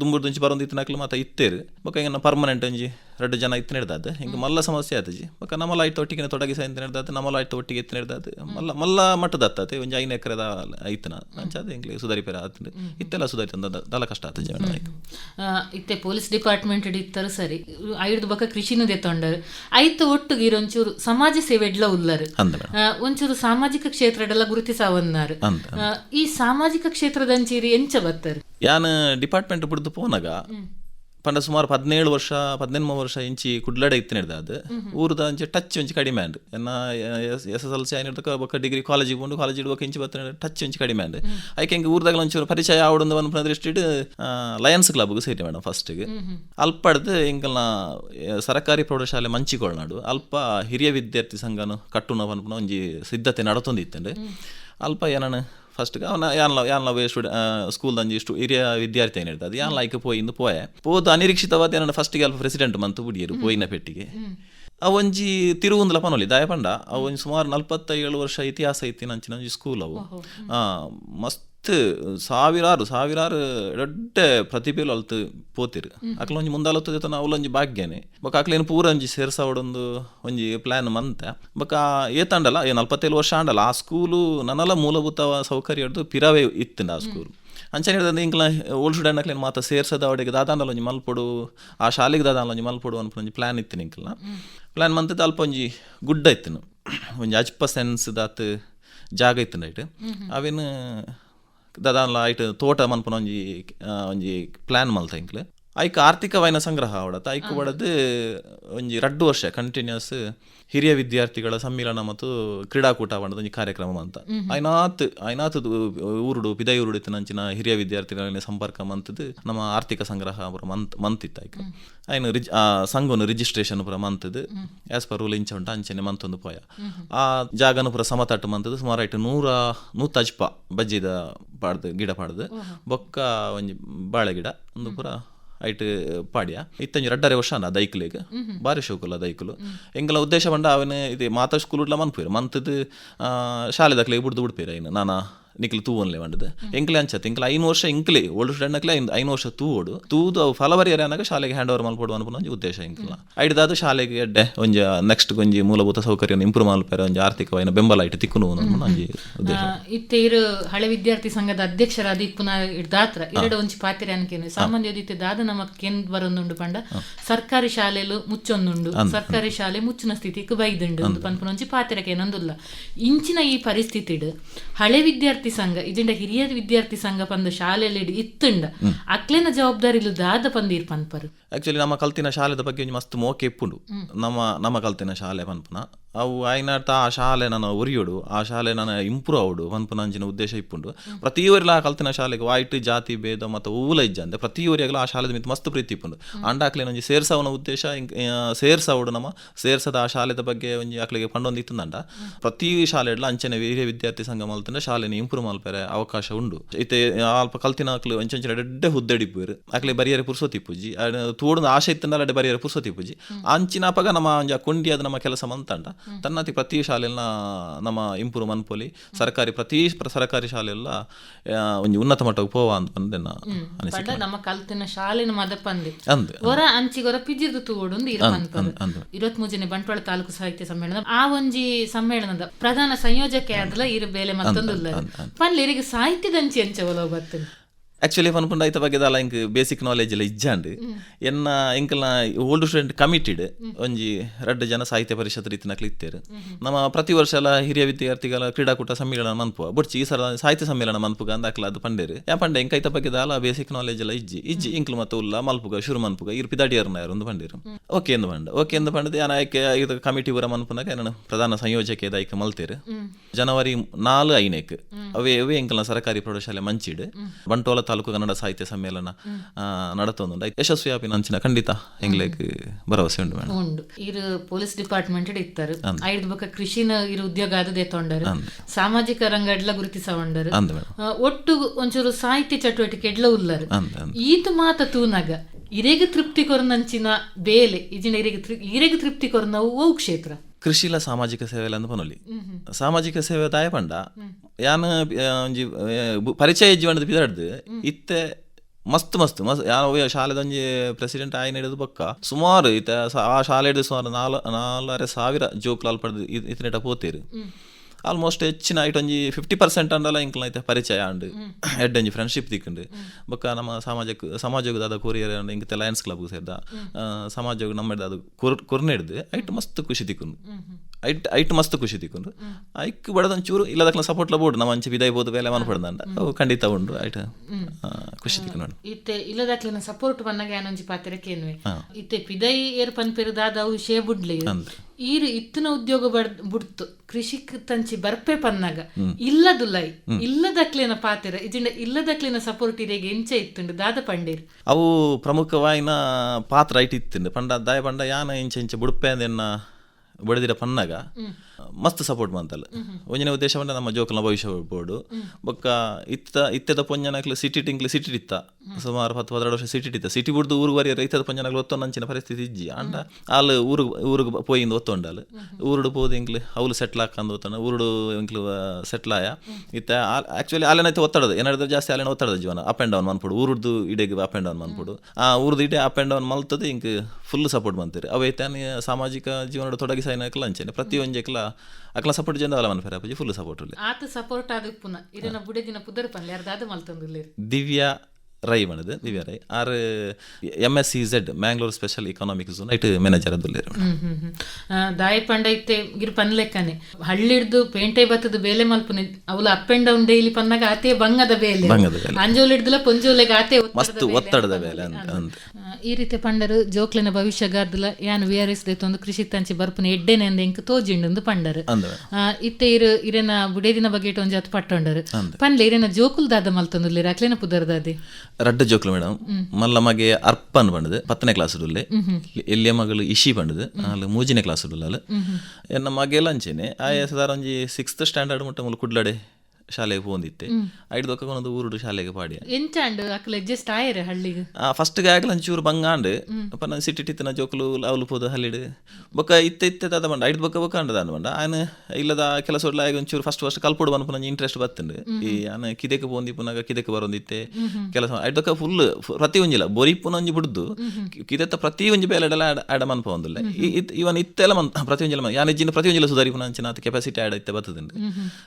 [SPEAKER 3] ದುಂಬುಡ್ ದುಂಚಿ ಬರೋದು ಇತ್ತನಕ್ಲು ಮಾತ ಇತ್ತೇರು ಬೊಕ ಎಂಗನ ಪರ್ಮನೆಂಟ್ ಒಂಜಿ ಎರಡು ಜನ ಇತ್ತು ನಡೆದಾದ. ಹಿಂಗೆ ಮಲ್ಲ ಸಮಸ್ಯೆ ಆತಜಿ ಬಕ್ಕ ನಮ್ಮಲ್ಲ ಆಯ್ತು ಒಟ್ಟಿಗೆ ತೊಡಗಿಸ ಇಂತ ನಡೆದಾದ ನಮ್ಮಲ್ಲ ಆಯ್ತು ಒಟ್ಟಿಗೆ ಇತ್ತು ನಡೆದಾದ. ಮಲ್ಲ ಮಲ್ಲ ಮಟ್ಟದ ಹತ್ತತೆ ಒಂಜಿ ಐನ ಎಕರೆದ ಐತನ ಅಂಚಾದ ಹಿಂಗೆ ಸುಧಾರಿಪೇರ ಆತ ಇತ್ತೆಲ್ಲ ಸುಧಾರಿತ ದಲ ಕಷ್ಟ ಆತಜಿ ಮೇಡಮ್
[SPEAKER 2] ಆ, ಇತ್ತೆ ಪೊಲೀಸ್ ಡಿಪಾರ್ಟ್ಮೆಂಟ್ ಇತ್ತರು ಸರಿ. ಐಡ್ದು ಬಕ ಕೃಷಿನೂ ದೆತ್ತೊಂಡರು ಐತ ಒಟ್ಟಿಗೆ ಇರೊಂಚೂರು ಸಮಾಜ ಸೇವೆ ಎಡ್ಲ ಉಲ್ಲರು. ಒಂಚೂರು ಸಾಮಾಜಿಕ ಕ್ಷೇತ್ರಡೆಲ್ಲ ಗುರುತಿಸಾವನ್ನಾರು ಈ ಸಾಮಾಜಿಕ ಕ್ಷೇತ್ರದಂಚೀರಿ ಎಂಚ ಬತ್ತರು?
[SPEAKER 3] ಯಾನ್ ಡಿಪಾರ್ಟ್ಮೆಂಟ್ ಬಿಡ್ದು ಪೋನಾಗ? ಪಂಡ ಸುಮಾರು ಹದಿನೇಳು ವರ್ಷ ಹದಿನೆಂಟು ವರ್ಷ ಇಂಚಿ ಕುಡ್ಲಡೆ ಇತ್ತು ಅದು. ಊರದ ಅಂಚೆ ಟಚ್ ಒಂಚಿ ಕಡಿಮೆ ಅಂಡ್ ಎನ್ನ ಎಸ್ ಎಸ್ ಎಲ್ ಸಿ ಆಯ್ನಿಡ್ದಕ್ಕ ಬೊಕ್ಕ ಡಿಗ್ರಿ ಕಾಲೇಜಿಗೆ ಬಂದು ಕಾಲೇಜ್ ಇಡುವಾಗ ಇಂಚಿ ಬತ್ತ ಟಚ್ ಒಂಚಿ ಕಡಿಮೆ ಅಂಡ್ ಐಕೆ ಹಿಂಗೆ ಊರದಾಗ ಒಂಚೂರು ಪರಿಚಯ ಆವಡೊಂದು ಒಂದು ದೃಷ್ಟಿಡ್ ಲಯನ್ಸ್ ಕ್ಲಬ್ಗೆ ಸೇರಿ ಮೇಡಮ್ ಫಸ್ಟ್ಗೆ ಅಲ್ಪಡ್ದು ಹಿಂಗೆಲ್ಲ ಸರ್ಕಾರಿ ಪ್ರೌಢಶಾಲೆ ಮಂಚಿಕೊಳ್ನಾಡು ಅಲ್ಪ ಹಿರಿಯ ವಿದ್ಯಾರ್ಥಿ ಸಂಘನು ಕಟ್ಟುನ ಪನ್ಪುನ ಒಂಜಿ ಸಿದ್ಧತೆ ನಡತೊಂದಿತ್ತಂಡು. ಅಲ್ಪ ಏನನ ಫಸ್ಟ್ಗೆ ಅವನ ಯಾನ್ಲ ಯಾನ್ಲ ಸ್ಟೂಡೆ ಸ್ಕೂಲ್ ದಂಜಿ ಇಷ್ಟು ಹಿರಿಯ ವಿದ್ಯಾರ್ಥಿ ಅದು ಯಾನ್ ಯಾನ್ಲ ಐಕೆ ಪೋಯಿಂದು ಪೋಯೆ. ಪೋದು ಅನಿರೀಕ್ಷಿತವಾದ ಫಸ್ಟ್ ಫಸ್ಟಿಗೆ ಅಲ್ಪ ಪ್ರೆಸಿಡೆಂಟ್ ಮಂತು ಬುಡಿಯರು ಪೋಯಿನ ಪೆಟ್ಟಿಗೆ. ಅವು ಒಂಜಿ ತಿರುವುಂದಲ ಪನೊಲಿ ದಾಯ ಪಂಡ ಅವು ಒಂಜಿ ಸುಮಾರು ನಲ್ಪತ್ತ ಏಳು ವರ್ಷ ಇತಿಹಾಸ ಇತ್ತಿನ ಅಂಚಿನ ಒಂಜಿ ಸ್ಕೂಲ್ ಅವು. ಮಸ್ತ್ ಸಾವಿರಾರು ಸಾವಿರಾರು ದೊಡ್ಡ ಪ್ರತಿಭೆಲು ಅಲ್ತು ಪೋತಿರು. ಅಕ್ಲ ಒಂಜಿ ಮುಂದಾಲತ್ತದ ತನ ಅವಲೊಂಜಿ ಭಾಗ್ಯನೆ. ಬೊಕ ಅಕ್ಲೇನು ಪೂರ ಒಂಜಿ ಸೇರ್ಸಾವಡೊಂದು ಒಂಜಿ ಪ್ಲಾನ್ ಮಂತ. ಬೊಕ ಏತಂಡಲ್ಲ ಏ ನಲ್ಪತ್ತೇಳು ವರ್ಷ ಆಂಡಲ್ಲ ಆ ಸ್ಕೂಲು ನನ್ನಲ್ಲ ಮೂಲಭೂತ ಸೌಕರ್ಯ ಹಿಡಿದು ಪಿರವೇ ಇತ್ತಿಂಡ ಆ ಸ್ಕೂಲ್ ಅಂಚನೆ ಹೇಳಿದ್ರೆ ಇಂಕ್ಲ ಓಲ್ಡ್ ಸ್ಟೂಡೆಂಟ್ ಅಕ್ಲೇನು ಮಾತ ಸೇರ್ಸದ ಅವಡಿಗೆ ದಾದಾಂಡಲ ಒಂಜಿ ಮಲ್ಪೊಡು ಆ ಶಾಲೆಗೆ ದಾದಾಂಡಲ ಒಂಜಿ ಮಲ್ಪೊಡು ಅನ್ಪು ಒಂಜಿ ಪ್ಲಾನ್ ಇತ್ತಿನ ಇಂಕ್ಲ ಪ್ಲಾನ್ ಮಂತದ ಅಲ್ಪ ಒಂಜಿ ಗುಡ್ಡ ಇತ್ತಿನ ಒಂಜಿ ಅಜ್ಪ ಸೆನ್ಸ್ ದಾತ್ ಜಾಗ ಇತ್ತಿನ ಐಟ್. ಅವೇನು ದಾದಾಂಡ್ಲ ಐಟ್ ತೋಟ ಮನ್ಪುನ ಒಂಜಿ ಒಂಜಿ ಪ್ಲ್ಯಾನ್ ಮಲ್ತ ಐಕ್ ಆರ್ಥಿಕವಾಯಿನ ಸಂಗ್ರಹ ಅವಡತ್ತ ಐಕ್ ಬಡದು ಒಂಜಿ ರಡ್ಡು ವರ್ಷ ಕಂಟಿನ್ಯೂಸ್ ಹಿರಿಯ ವಿದ್ಯಾರ್ಥಿಗಳ ಸಮ್ಮಿಲನ ಮತ್ತು ಕ್ರೀಡಾಕೂಟ ಬಂಡದ ಒಂಜಿ ಕಾರ್ಯಕ್ರಮ ಅಂತ ಐನಾತ್ ಐನಾತ್ ಊರುಡು ಪಿದೈ ಊರುಡು ನಂಚಿನ ಹಿರಿಯ ವಿದ್ಯಾರ್ಥಿಗಳ ಸಂಪರ್ಕ ಮಂತದ್ದು ನಮ್ಮ ಆರ್ಥಿಕ ಸಂಗ್ರಹ ಪೂರ ಮಂತ್ ಮಂತಿತ್ತ ಐಕ್ ಐನು ರಿಜ್ ಆ ಸಂಘನು ರಿಜಿಸ್ಟ್ರೇಷನ್ ಪೂರ ಮಂತದ್ದು ಆಸ್ ಪರ್ ರೂಲ್ ಇಂಚ ಉಂಟ ಅಂಚನೆ ಮಂತೊಂದು ಪೋಯ. ಆ ಜಾಗನು ಪೂರ ಸಮತಟ್ಟು ಮಂತದ್ದು ಸುಮಾರು ಐಟು ನೂರ ನೂತ ಅಜ್ಪ ಬಜ್ಜಿದ ಪಾಡ್ದು ಗಿಡ ಪಾಡ್ದು. ಬೊಕ್ಕ ಒಂಜಿ ಬಾಳೆ ಗಿಡ ಒಂದು ಪೂರ ಐಟ್ ಪಾಡ್ಯ ಇತ್ತಂಜಿ ರಡ್ಡರೆ ವರ್ಷ ಅನ್ನ ದೈಕ್ಲೆಗ್ ಬಾರಿ ಶೋಕುಲ್ಲ ದೈಕ್ಲು ಎಂಗಲ ಉದ್ದೇಶ ಬಂಡ ಅವನ ಇದು ಮಾತಾ ಸ್ಕೂಲ್ ಉಡ್ಲ ಮನ್ಪೇರು ಮಂತದ್ದು ಶಾಲೆ ದಾಖಲೆ ಬಿಡ್ದು ಬಿಡ್ಪೇರು ಐನು ನಾನಾ ನಿಕ್ಲು ತೂ ಒನ್ಲೆ ಬಂಡದು ಎಂಕ್ಲೆ ಅಂಚ ಎಂಕ್ಲೆ ಐನು ವರ್ಷ ಇಂಕ್ಲೆ ಓಲ್ಡ್ ಸ್ಟೂಡೆಂಟ್ ನಕ್ಲೆ ಐನು ವರ್ಷ ತೂವೋಡು ತೂದು ಅವು ಫಲವರಿಯರ ಅನ್ನಗ ಶಾಲೆಗೆ ಹ್ಯಾಂಡ್ ಓವರ್ ಮಲ್ಪಡು ಅನ್ಪುನ ಒಂಜಿ ಉದ್ದೇಶ ಇಂಕ್ಲ ಐಡ್ದಾದ ಶಾಲೆಗೆ ಎಡ್ಡೆ ಒಂಜಿ ನೆಕ್ಸ್ಟ್ ಒಂಜಿ ಮೂಲಭೂತ ಸೌಕರ್ಯ ಇಂಪ್ರೂವ್ ಮಲ್ಪೇರ ಒಂಜಿ ಆರ್ಥಿಕವಾಯಿನ ಬೆಂಬಲ ಇಟ್ಟು ತಿಕ್ಕುನು ಒಂಜಿ ಉದ್ದೇಶ.
[SPEAKER 2] ಇತ್ತೆ ಇರು ಹಳೆ ವಿದ್ಯಾರ್ಥಿ ಸಂಘದ ಅಧ್ಯಕ್ಷರಾದ ಇಪ್ಪುನ ಇಡ್ದಾತ್ರ ಎರಡು ಒಂಜಿ ಪಾತಿರೆ ಅನ್ಕೇನು ಸಾಮಾನ್ಯ ಇತ್ತೆ ದಾದ ನಮಕ್ ಕೆನ್ ಬರೊಂದುಂಡು ಪಂಡ? ಸರ್ಕಾರಿ ಶಾಲೆಲು ಮುಚ್ಚೊಂದುಂಡು. ಸರ್ಕಾರಿ ಶಾಲೆ ಮುಚ್ಚಿನ ಸ್ಥಿತಿಗೆ ಬೈದುಂಡು. ಪನ್ಪುನ ಒಂಜಿ ಪಾತಿರಕ್ಕೆ ಏನೊಂದುಲ್ಲ. ಇಂಚಿನ ಈ ಪರಿಸ್ಥಿತಿ ಹಳೆ ವಿದ್ಯಾರ್ಥಿ ಸಂಘ ಇಜಿಂಡ ಹಿರಿಯ ವಿದ್ಯಾರ್ಥಿ ಸಂಘ ಪಂದ ಶಾಲೆಯಲ್ಲಿ ಇತ್ತುಂಡ. ಅಕ್ಲೆನ ಜವಾಬ್ದಾರಿಲು ದಾದ ಪಂದೀರ್ ಪನ್ಪರು
[SPEAKER 3] ಆಕ್ಚುಲಿ ನಮ್ಮ ಕಲ್ತಿನ ಶಾಲೆದ ಬಗ್ಗೆ ಒಂಜಿ ಮಸ್ತ್ ಮೋಕೆ ಇಪ್ಪುಂಡು. ನಮ್ಮ ನಮ್ಮ ಕಲ್ತಿನ ಶಾಲೆ ಪನ್ಪುನ. ಅವು ಆಯ್ನಾಡ್ತಾ ಆ ಶಾಲೆ ನಾನು ಒರಿಯೋಡು ಆ ಶಾಲೆ ನಾನು ಇಂಪ್ರೂವ್ ಆವಡು ಪನ್ಪುನ ಅಂಚಿನ ಉದ್ದೇಶ ಇಪ್ಪುಂಡು. ಪ್ರತಿ ಊರಿಲ ಆ ಕಲ್ತಿನ ಶಾಲೆಗೆ ವಾಯ್ಟ್ ಜಾತಿ ಭೇದ ಮತ್ತು ಊಲ ಇಜ್ಜ ಅಂದೆ ಪ್ರತಿ ಊರಿಯಾಗಲ ಆ ಶಾಲೆದ ಮಿತ್ ಮಸ್ತ್ ಪ್ರೀತಿ ಇಪ್ಪುಂಡು. ಅಂಡಾಕ್ಲೆ ಒಂಜಿ ಸೇರ್ಸವನ ಉದ್ದೇಶ ಸೇರ್ಸವಡು ನಮ್ಮ ಸೇರ್ಸದ ಆ ಶಾಲೆದ ಬಗ್ಗೆ ಒಂಜಿ ಆಕ್ಲಿಗೆ ಪಂಡೊಂದು ಇತ್ತಂದಂಡ. ಪ್ರತಿ ಶಾಲೆಡ್ಲ ಅಂಚನೆ ಹಿರಿಯ ವಿದ್ಯಾರ್ಥಿ ಸಂಘ ಮಲ್ತಂಡ ಶಾಲೆನ ಇಂಪ್ರೂವ್ ಮಲ್ಪೆರೆ ಅವಕಾಶ ಉಂಡು. ಇತ್ತೆ ಅಲ್ಪ ಕಲ್ತಿನ ಆಕ್ಲು ಅಂಚಂಚಿನ ಎಡ್ಡೆ ಹುದ್ದಡಿಪ್ಪುರು ಆಕ್ಲೆ ಬರಿಯರೆ ಪುರ್ಸೋತಿಪ್ಪುಜಿ ತೋಡು ಆಶೆ ಇತ್ತಂದ ಅಡೆ ಬರಿಯರೆ ಪುರ್ಸೋತಿಪ್ಪುಜಿ ಅಂಚಿನ ಅಪಗ ನಮ್ಮ ಒಂಜ ಕೊಂಡಿ ಅದು ನಮ್ಮ ಕೆಲಸ ಮಂತಂಡ. ತನ್ನತಿ ಪ್ರತಿ ಶಾಲೆಯನ್ನ ನಮ್ಮ ಇಂಪುರು ಮನ್ಪೊಲಿ ಸರ್ಕಾರಿ ಪ್ರತಿ ಪ್ರ- ಸರ್ಕಾರಿ ಶಾಲೆಲ್ಲ ಒಂಜಿ ಉನ್ನತ ಮಟ್ಟ ಉಪವ ಅಂತ ಬಂದೆ ಅನಿಸಿಕೆ.
[SPEAKER 2] ನಮ್ಮ ಕಲ್ತಿನ ಶಾಲೆನ ಮದ ಪಂದಿ.
[SPEAKER 3] ಅಂದ್
[SPEAKER 2] ಹೊರ ಅಂಚಿಗೊರ ಹೊರ ಪಿಜಿದು ಇರ ಪನ್ಪರು
[SPEAKER 3] ಅಂದ್
[SPEAKER 2] ಇರುವತ್ ಬಂಟ್ವಾಳ ತಾಲೂಕು ಸಾಹಿತ್ಯ ಸಮ್ಮೇಳನ ಆ ಒಂಜಿ ಸಮ್ಮೇಳನದ ಪ್ರಧಾನ ಸಂಯೋಜಕ ಆದಲ ಇರು ಬೇಲೆ ಮತ್ತೊಂದು ಪನ್ಲೆ ಇರಿಗೆ ಸಾಹಿತ್ಯದಂಚಿ ಅಂಚ ಒಲವು ಬರ್ತದೆ.
[SPEAKER 3] ಆಕ್ಚುಲಿ ಪನ್ಪುಂಡ ಐತ ಬಗ್ಗೆ ದಾಲ ಇಂಕ್ ಬೇಸಿಕ್ ನಾಲೆಜ್ ಎಲ್ಲ ಇಜ್ಜಾಂಡ್ ಎನ್ನ ಇಂಕಲ್ನ ಓಲ್ಡ್ ಸ್ಟೂಡೆಂಟ್ ಕಮಿಟೆಡ್ ಒಂಜಿ ರಡ್ಡ ಜನ ಸಾಹಿತ್ಯ ಪರಿಷತ್ ರೀತಿನ ಕ್ಲಿತ್ತೇರು ನಮ್ಮ ಪ್ರತಿ ವರ್ಷ ಎಲ್ಲ ಹಿರಿಯ ವಿದ್ಯಾರ್ಥಿಗಳ ಕ್ರೀಡಾಕೂಟ ಸಮ್ಮೇಳನ ಮನ್ಪುವ ಬುಡ್ಚಿ ಈ ಸಲ ಸಾಹಿತ್ಯ ಸಮ್ಮೇಳನ ಮನ್ಪುಗ ಅಂದಾಕ್ಲ ಅದು ಪಂಡೇರು ಯಾ ಪಂಡೆ ಇಂಕ ಐತ ಬಗ್ಗೆ ದಾಲ ಬೇಸಿಕ್ ನಾಲೆಜ್ ಎಲ್ಲ ಇಜ್ಜಿ ಇಜ್ಜಿ ಇಂಕ್ಲು ಮತ್ತು ಉಲ್ಲ ಮಲ್ಪುಗ ಶುರು ಮನ್ಪುಗ ಇರ್ ಪಿದಾಡಿಯರ್ನ ಯಾರು ಒಂದು ಪಂಡೇರು ಓಕೆ ಎಂದು ಪಂಡ ಓಕೆ ಎಂದು ಪಂಡದ ಯಾನ ಆಯ್ಕೆ ಇದು ಕಮಿಟಿ ಊರ ಮನ್ಪುನಾಗ ನಾನು ಪ್ರಧಾನ ಸಂಯೋಜಕ ಆಯ್ಕೆ ಮಲ್ತೇರು ಜನವರಿ ನಾಲ್ ಐನೇಕ್ ಅವೇ ಅವೇ ಇಂಕಲ್ನ ಸರ್ಕಾರಿ ಪ್ರೌಢಶಾಲೆ ಮಂಚಿಡ್ ಬಂಟೋಲ ತಾಲೂಕು ಕನ್ನಡ ಸಾಹಿತ್ಯ ಸಮ್ಮೇಳನ ನಡತೊಂದು ಯಶಸ್ವಿ ಅಂಚಿನ ಖಂಡಿತ ಎಂಗ್ಲೇಗ್ ಭರವಸೆ ಉಂಟು ಮೇಡಮ್
[SPEAKER 2] ಉಂಡು ಇರು ಪೊಲೀಸ್ ಡಿಪಾರ್ಟ್ಮೆಂಟ್ ಇತ್ತರು ಐದು ಬಕ ಕೃಷಿನ ಇರು ಉದ್ಯೋಗ ಆದದೆ ತೊಂಡರು ಸಾಮಾಜಿಕ ರಂಗ ಎಡ್ಲ
[SPEAKER 3] ಗುರುತಿಸ
[SPEAKER 2] ಉಂಡರು ಒಟ್ಟು ಒಂಚೂರು ಸಾಹಿತ್ಯ ಚಟುವಟಿಕೆ ಎಡ್ಲ ಉಲ್ಲರು. ಈತು ಮಾತ ತೂನಗ ಇರೆಗೆ ತೃಪ್ತಿ ಕೊರನಂಚಿನ ಬೇಲೆ ಇಜಿನ ಇರೆಗೆ ಇರೆಗೆ ಇರೆಗ್ ತೃಪ್ತಿ ಕೊರನವು ಓ ಕ್ಷೇತ್ರ.
[SPEAKER 3] ಕೃಷಿಲ ಸಾಮಾಜಿಕ ಸೇವೆ ಅಂದ್ ಪನೊಲಿ ಸಾಮಾಜಿಕ ಸೇವೆ ತಾಯ ಪಂಡ. ಯಾನ ಒಂಜಿ ಪರಿಚಯ ಜೀವನದ ಬಿದಾಡ್ದು ಇತ್ತೆ ಮಸ್ತ್ ಮಸ್ತ್ ಮಸ್ತ್. ಒವ್ಯ ಶಾಲೆದ ಒಂಜಿ ಪ್ರೆಸಿಡೆಂಟ್ ಆಯ್ನ ಹಿಡಿದು ಬೊಕ್ಕ. ಸುಮಾರು ಇತ್ತ ಆ ಶಾಲೆ ಹಿಡಿದು ಸುಮಾರು ನಾಲ್ ನಾಲರೆ ಸಾವಿರ ಜೋಕ್ಲಾಲ್ ಪಡೆದು ಇತನೆಟ ಪೋತೇರು. ಆಲ್ಮೋಸ್ಟ್ ಹೆಚ್ಚಿನ ಐಟ್ ಒಂಜಿ ಫಿಫ್ಟಿ ಪರ್ಸೆಂಟ್ ಅಂಡಲ ಇಂಕ್ಲ ಐತೆ ಪರಿಚಯ ಅಂಡ್ ಎಡ್ ಒಂಜಿ ಫ್ರೆಂಡ್ಶಿಪ್ ದಿಕ್ಕುಂಡು. ಬೊಕ್ಕ ನಮ್ಮ ಸಮಾಜಕ್ಕೆ ಸಮಾಜಕ್ಕೆ ದಾದ ಕೊರಿಯರ್ ಇಂಕ ಲಯನ್ಸ್ ಕ್ಲಬ್ ಸೇರ್ದ ಸಮಾಜಕ್ಕೆ ನಮ್ಮ ಅದು ಕೊರ್ನೆಡ್ದು ಐಟ್ ಮಸ್ತ್ ಖುಷಿ ತಿಕ್ಕೊಂಡು ಐಟ್ ಐಟ್ ಮಸ್ತ್ ಖುಷಿ ತಿಕ್ಕೊಂಡು ಐಕ್ ಬಡದಂಚೂರು ಇಲ್ಲದಕ್ಲ ಸಪೋರ್ಟ್ಲ ಬೋರ್ಡ್ ನಮ್ಮ ಅಂಚೆ ಬಿದಾಯ್ ಬೋದು ಬೇಲೆ ಮನ್ಪಡ್ದಂಡ. ಅವು ಖಂಡಿತ ಉಂಡು ಐಟ್ ಖುಷಿ ತಿಕ್ಕೊಂಡು
[SPEAKER 2] ಇತ್ತೆ ಇಲ್ಲದಾಕ್ಲಿನ ಸಪೋರ್ಟ್ ಬನ್ನಗ ಏನೊಂಜಿ ಪಾತ್ರ ಕೇನ್ವೆ. ಇತ್ತೆ ಪಿದೈ ಏರ್ ಪನ್ ದಾದ ಅವು ಶೇ ಬುಡ್ಲಿ. ಈರು ಇತ್ತಿನ ಉದ್ಯೋಗ ಬಡ್ ಬುಡ್ತು. ಕೃಷಿಕ್ ತಂಚಿ ಬರ್ಪೆ ಪನ್ನಗ. ಇಲ್ಲದುಲೈ ಇಲ್ಲದಕ್ಕೆನ ಪಾತ್ರ ಇಜಿಂಡ ಇಲ್ಲದಕ್ಕೆನ ಸಪೋರ್ಟ್ ಇರೆಗೆ ಎಂಚೆ ಇತ್ತುಂಡು ದಾದ ಪಂಡೇರು.
[SPEAKER 3] ಅವು ಪ್ರಮುಖವಾಯಿನ ಪಾತ್ರ ಐಟ್ ಇತ್ತಿಂಡು. ಪಂಡ ದಾಯ ಪಂಡ ಯಾನ ಇಂಚೆ ಇಂಚೆ ಬುಡ್ಪೆ ಅಂದೆನ್ನ ಬಡದಿರ ಪನ್ನಗ ಮಸ್ತ್ ಸಪೋರ್ಟ್ ಮಂತಲ್ಲ ಒಂಜನೆ ಉದ್ದೇಶ ಪಂಡ ನಮ್ಮ ಜೋಕಲ್ನ ಭವಿಷ್ಯ ಬೋರ್ಡು ಬೊಕ್ಕ ಇತ್ತ, ಇತ್ತದ ಪೊಂಜನಕ್ಲು ಸಿಟಿ ಟಿಂಕ್ಲು ಸಿಟಿ ಇತ್ತ. ಸುಮಾರು ಹತ್ತು ಹದಿನೆರಡು ವರ್ಷ ಸಿಟಿ ಇತ್ತ ಸಿಟಿ ಬಿಡ್ದು ಊರು ಬರೀ ಇತ್ತದ ಪೊಂಜನಕ್ಲು ಒತ್ತೊಂದಂಚಿನ ಪರಿಸ್ಥಿತಿ ಇಜ್ಜಿ. ಅಂಡ ಅಲ್ಲಿ ಊರು ಊರಿಗೆ ಪೋಯಿಂದ ಒತ್ತೊಂಡಲ್ಲ ಊರುಡು ಪೋದು ಇಂಕ್ಲು ಅವ್ಲು ಸೆಟ್ಲ್ ಹಾಕಂದು ಒತ್ತೊಂಡ, ಊರುಡು ಇಂಕ್ಲು ಸೆಟ್ಲ್ ಆಯ ಇತ್ತ ಆಕ್ಚುಲಿ ಅಲ್ಲೇನೈತೆ ಒತ್ತಡದ. ಏನಾದ್ರು ಜಾಸ್ತಿ ಅಲ್ಲೇನ ಒತ್ತಡದ ಜೀವನ ಅಪ್ ಆ್ಯಂಡ್ ಡೌನ್ ಮನ್ಪುಡು. ಊರುಡ್ದು ಇಡೆಗೆ ಅಪ್ ಆ್ಯಂಡ್ ಡೌನ್ ಮನ್ಪುಡು. ಆ ಊರ್ದು ಇಡೆ ಅಪ್ ಆ್ಯಂಡ್ ಡೌನ್ ಮಲ್ತದೆ ಇಂಕ್ ಫುಲ್ ಸಪೋರ್ಟ್ ಮಂತೀರಿ ಅವೈತಾನೆ ಸಾಮಾಜಿಕ ಜೀವನದ ತೊಡಗಿಸ ಸಾಯಿನಕ್ಲ ಅಂಚೆನೆ. ಪ್ರತಿ ಒಂಜಕ್ಲ ಅಕ್ಲ ಸಪೋರ್ಟ್ ಜನ ಅಲ್ಲ ಮನ್ಫೇರ ಅಪ್ಪಾಜಿ ಫುಲ್ ಸಪೋರ್ಟ್ ಉಳ್ಳೆ
[SPEAKER 2] ಆತ ಸಪೋರ್ಟ್ ಆದ ಪುನಃ. ಇರನ ಬುಡೆ ದಿನ ಪುದರ್ ಪನ್ಲೆ ಯಾರ್ದಾದ ಮಲ್ತಂದುಲ್ಲೇರು
[SPEAKER 3] ದಿವ್ಯಾ ರೈ ಮಾಡದು Divya Rai. R M S C Z Mangalore special economic zone IT manager ಅದು
[SPEAKER 2] ಹ್ಮ್ ಹ್ಮ್ ಹ್ಮ್. ಆ, ದಾಯ ಪಂಡ ಇತ್ತೆ ಗಿರ್ ಪನ್ಲೆಕ್ಕನೆ ಹಳ್ಳಿಡ್ದು ಪೇಂಟೆ ಬತ್ತದ ಬೇಲೆ ಮಲ್ಪುನೆ. ಅವಲ ಅಪ್ ಅಂಡ್ ಡೌನ್ ಡೈಲಿ ಪನ್ನಾಗ ಆತೆ ಬಂಗದ ಬೇಲೆ. ಅಂಜೋಲ್ ಹಿಡ್ದಲ ಪೊಂಜೋಲೆಗೆ ಆತೆ
[SPEAKER 3] ಮಸ್ತ್ ಒತ್ತಡದ ಬೇಲೆ ಅಂತ
[SPEAKER 2] ಈ ರೀತಿ ಪಂಡರು ಜೋಕ್ಲಿನ ಭವಿಷ್ಯ ಗಾರ್ದಲ ಯಾನ್ ವಿ ಆರ್ ಎಸ್ ಒಂದು ಕೃಷಿ ತಂಚಿ ಬರ್ಪುನ ಎಡ್ಡೆನೆ ಅಂದ ಎಂಕ್ ತೋಜಿಂಡು ಪಂಡರು. ಇತ್ತೆ ಇರು ಇರೆನ ಬುಡೇದಿನ ಬಗ್ಗೆ ಇಟ್ಟು ಒಂಜಿ ಹತ್ತು ಪಟ್ಟೊಂಡರು ಪನ್ಲೆ ಇರೆನ ಜೋಕುಲ್ ದಾದ ಮಲ್ತೊಂದುಲ್ಲೇರು ಅಕ್ಲೇನ ಪುದರ್ದಾದೆ?
[SPEAKER 3] ರಡ್ಡ ಜೋಕ್ಲು ಮೇಡಮ್. ಮಲ್ಲ ಮಗೆ ಅರ್ಪನ್ ಬಂಡದು ಪತ್ತನೇ ಕ್ಲಾಸ್ ಉಳ್ಳೆ ಎಲ್ಲಿಯ ಮಗಳು ಇಶಿ ಬಂಡದು ಅಲ್ಲಿ ಮೂಜಿನೇ ಕ್ಲಾಸ್ ಅಲ್ಲಿ. ಎನ್ನ ಮಗೆಲ್ಲ ಅಂಚೇನೆ ಆಯ ಸದಾರ ಒಂಜಿ ಸಿಕ್ಸ್ತ್ ಸ್ಟ್ಯಾಂಡರ್ಡ್ ಮುಟ್ಟ ಮುಲು ಕುಡ್ಲಡೆ. ಶಾಲೆಗೆ ಹೋಗಿತ್ತೆ ಐದು ದೊಕ್ಕೊಂದು ಊರುಡು ಶಾಲೆಗೆ ಪಾಡಿಯ.
[SPEAKER 2] ಎಂಚಾಂಡು ಅಕ್ಲೆ ಅಡ್ಜಸ್ಟ್ ಆಯರೆ ಹಳ್ಳಿಗೆ?
[SPEAKER 3] ಫಸ್ಟ್ಗೆ ಆಗಲ ಒಂಚೂರು ಬಂಗಾಂಡ್. ಪನ್ನ ಸಿಟಿ ಟಿತ್ತಿನ ಜೋಕುಲು ಅವಲು ಪೋದು ಹಲ್ಲಿಡು ಬೊಕ್ಕ ಇತ್ತ ಇತ್ತ ಅದ ಬಂಡ ಐದು ಬೊಕ್ಕ ಬೊಕ್ಕ ಅಂಡದ ಅಂದ ಬಂಡ ಆಯ್ನ ಇಲ್ಲದ ಕೆಲಸ ಒಡ್ಲ ಆಗ ಒಂಚೂರು ಫಸ್ಟ್ ಫಸ್ಟ್ ಕಲ್ಪೊಡು ಬಂದು ನಂಗೆ ಇಂಟ್ರೆಸ್ಟ್ ಬತ್ತಂಡು. ಈ ಆನ ಕಿದೆಕ್ ಪೋಂದಿ ಪುನಗ ಕಿದೆಕ್ ಬರೋಂದಿತ್ತೆ. ಕೆಲಸ ಐದು ದೊಕ್ಕ ಫುಲ್ ಪ್ರತಿ ಒಂಜಿಲ್ಲ ಬೊರಿ ಪುನಂಜಿ ಬಿಡ್ದು. ಕಿದೆತ್ತ ಪ್ರತಿ ಒಂಜಿ ಬೇಲೆಡೆಲ್ಲ ಆಡ ಮನ್ಪ ಒಂದಿಲ್ಲ. ಇವನ್ ಇತ್ತೆಲ್ಲ ಮನ್ ಪ್ರತಿ ಒಂಜಿಲ್ಲ ಮನ್. ಯಾನ ಇಜ್ಜಿನ ಪ್ರತಿ ಒಂಜಿಲ್ಲ ಸುಧಾರಿ ಪುನಂಚಿನ ಆತ ಕೆಪಾಸಿಟಿ ಆಡ ಇತ್ತೆ ಬರ್ತದೆ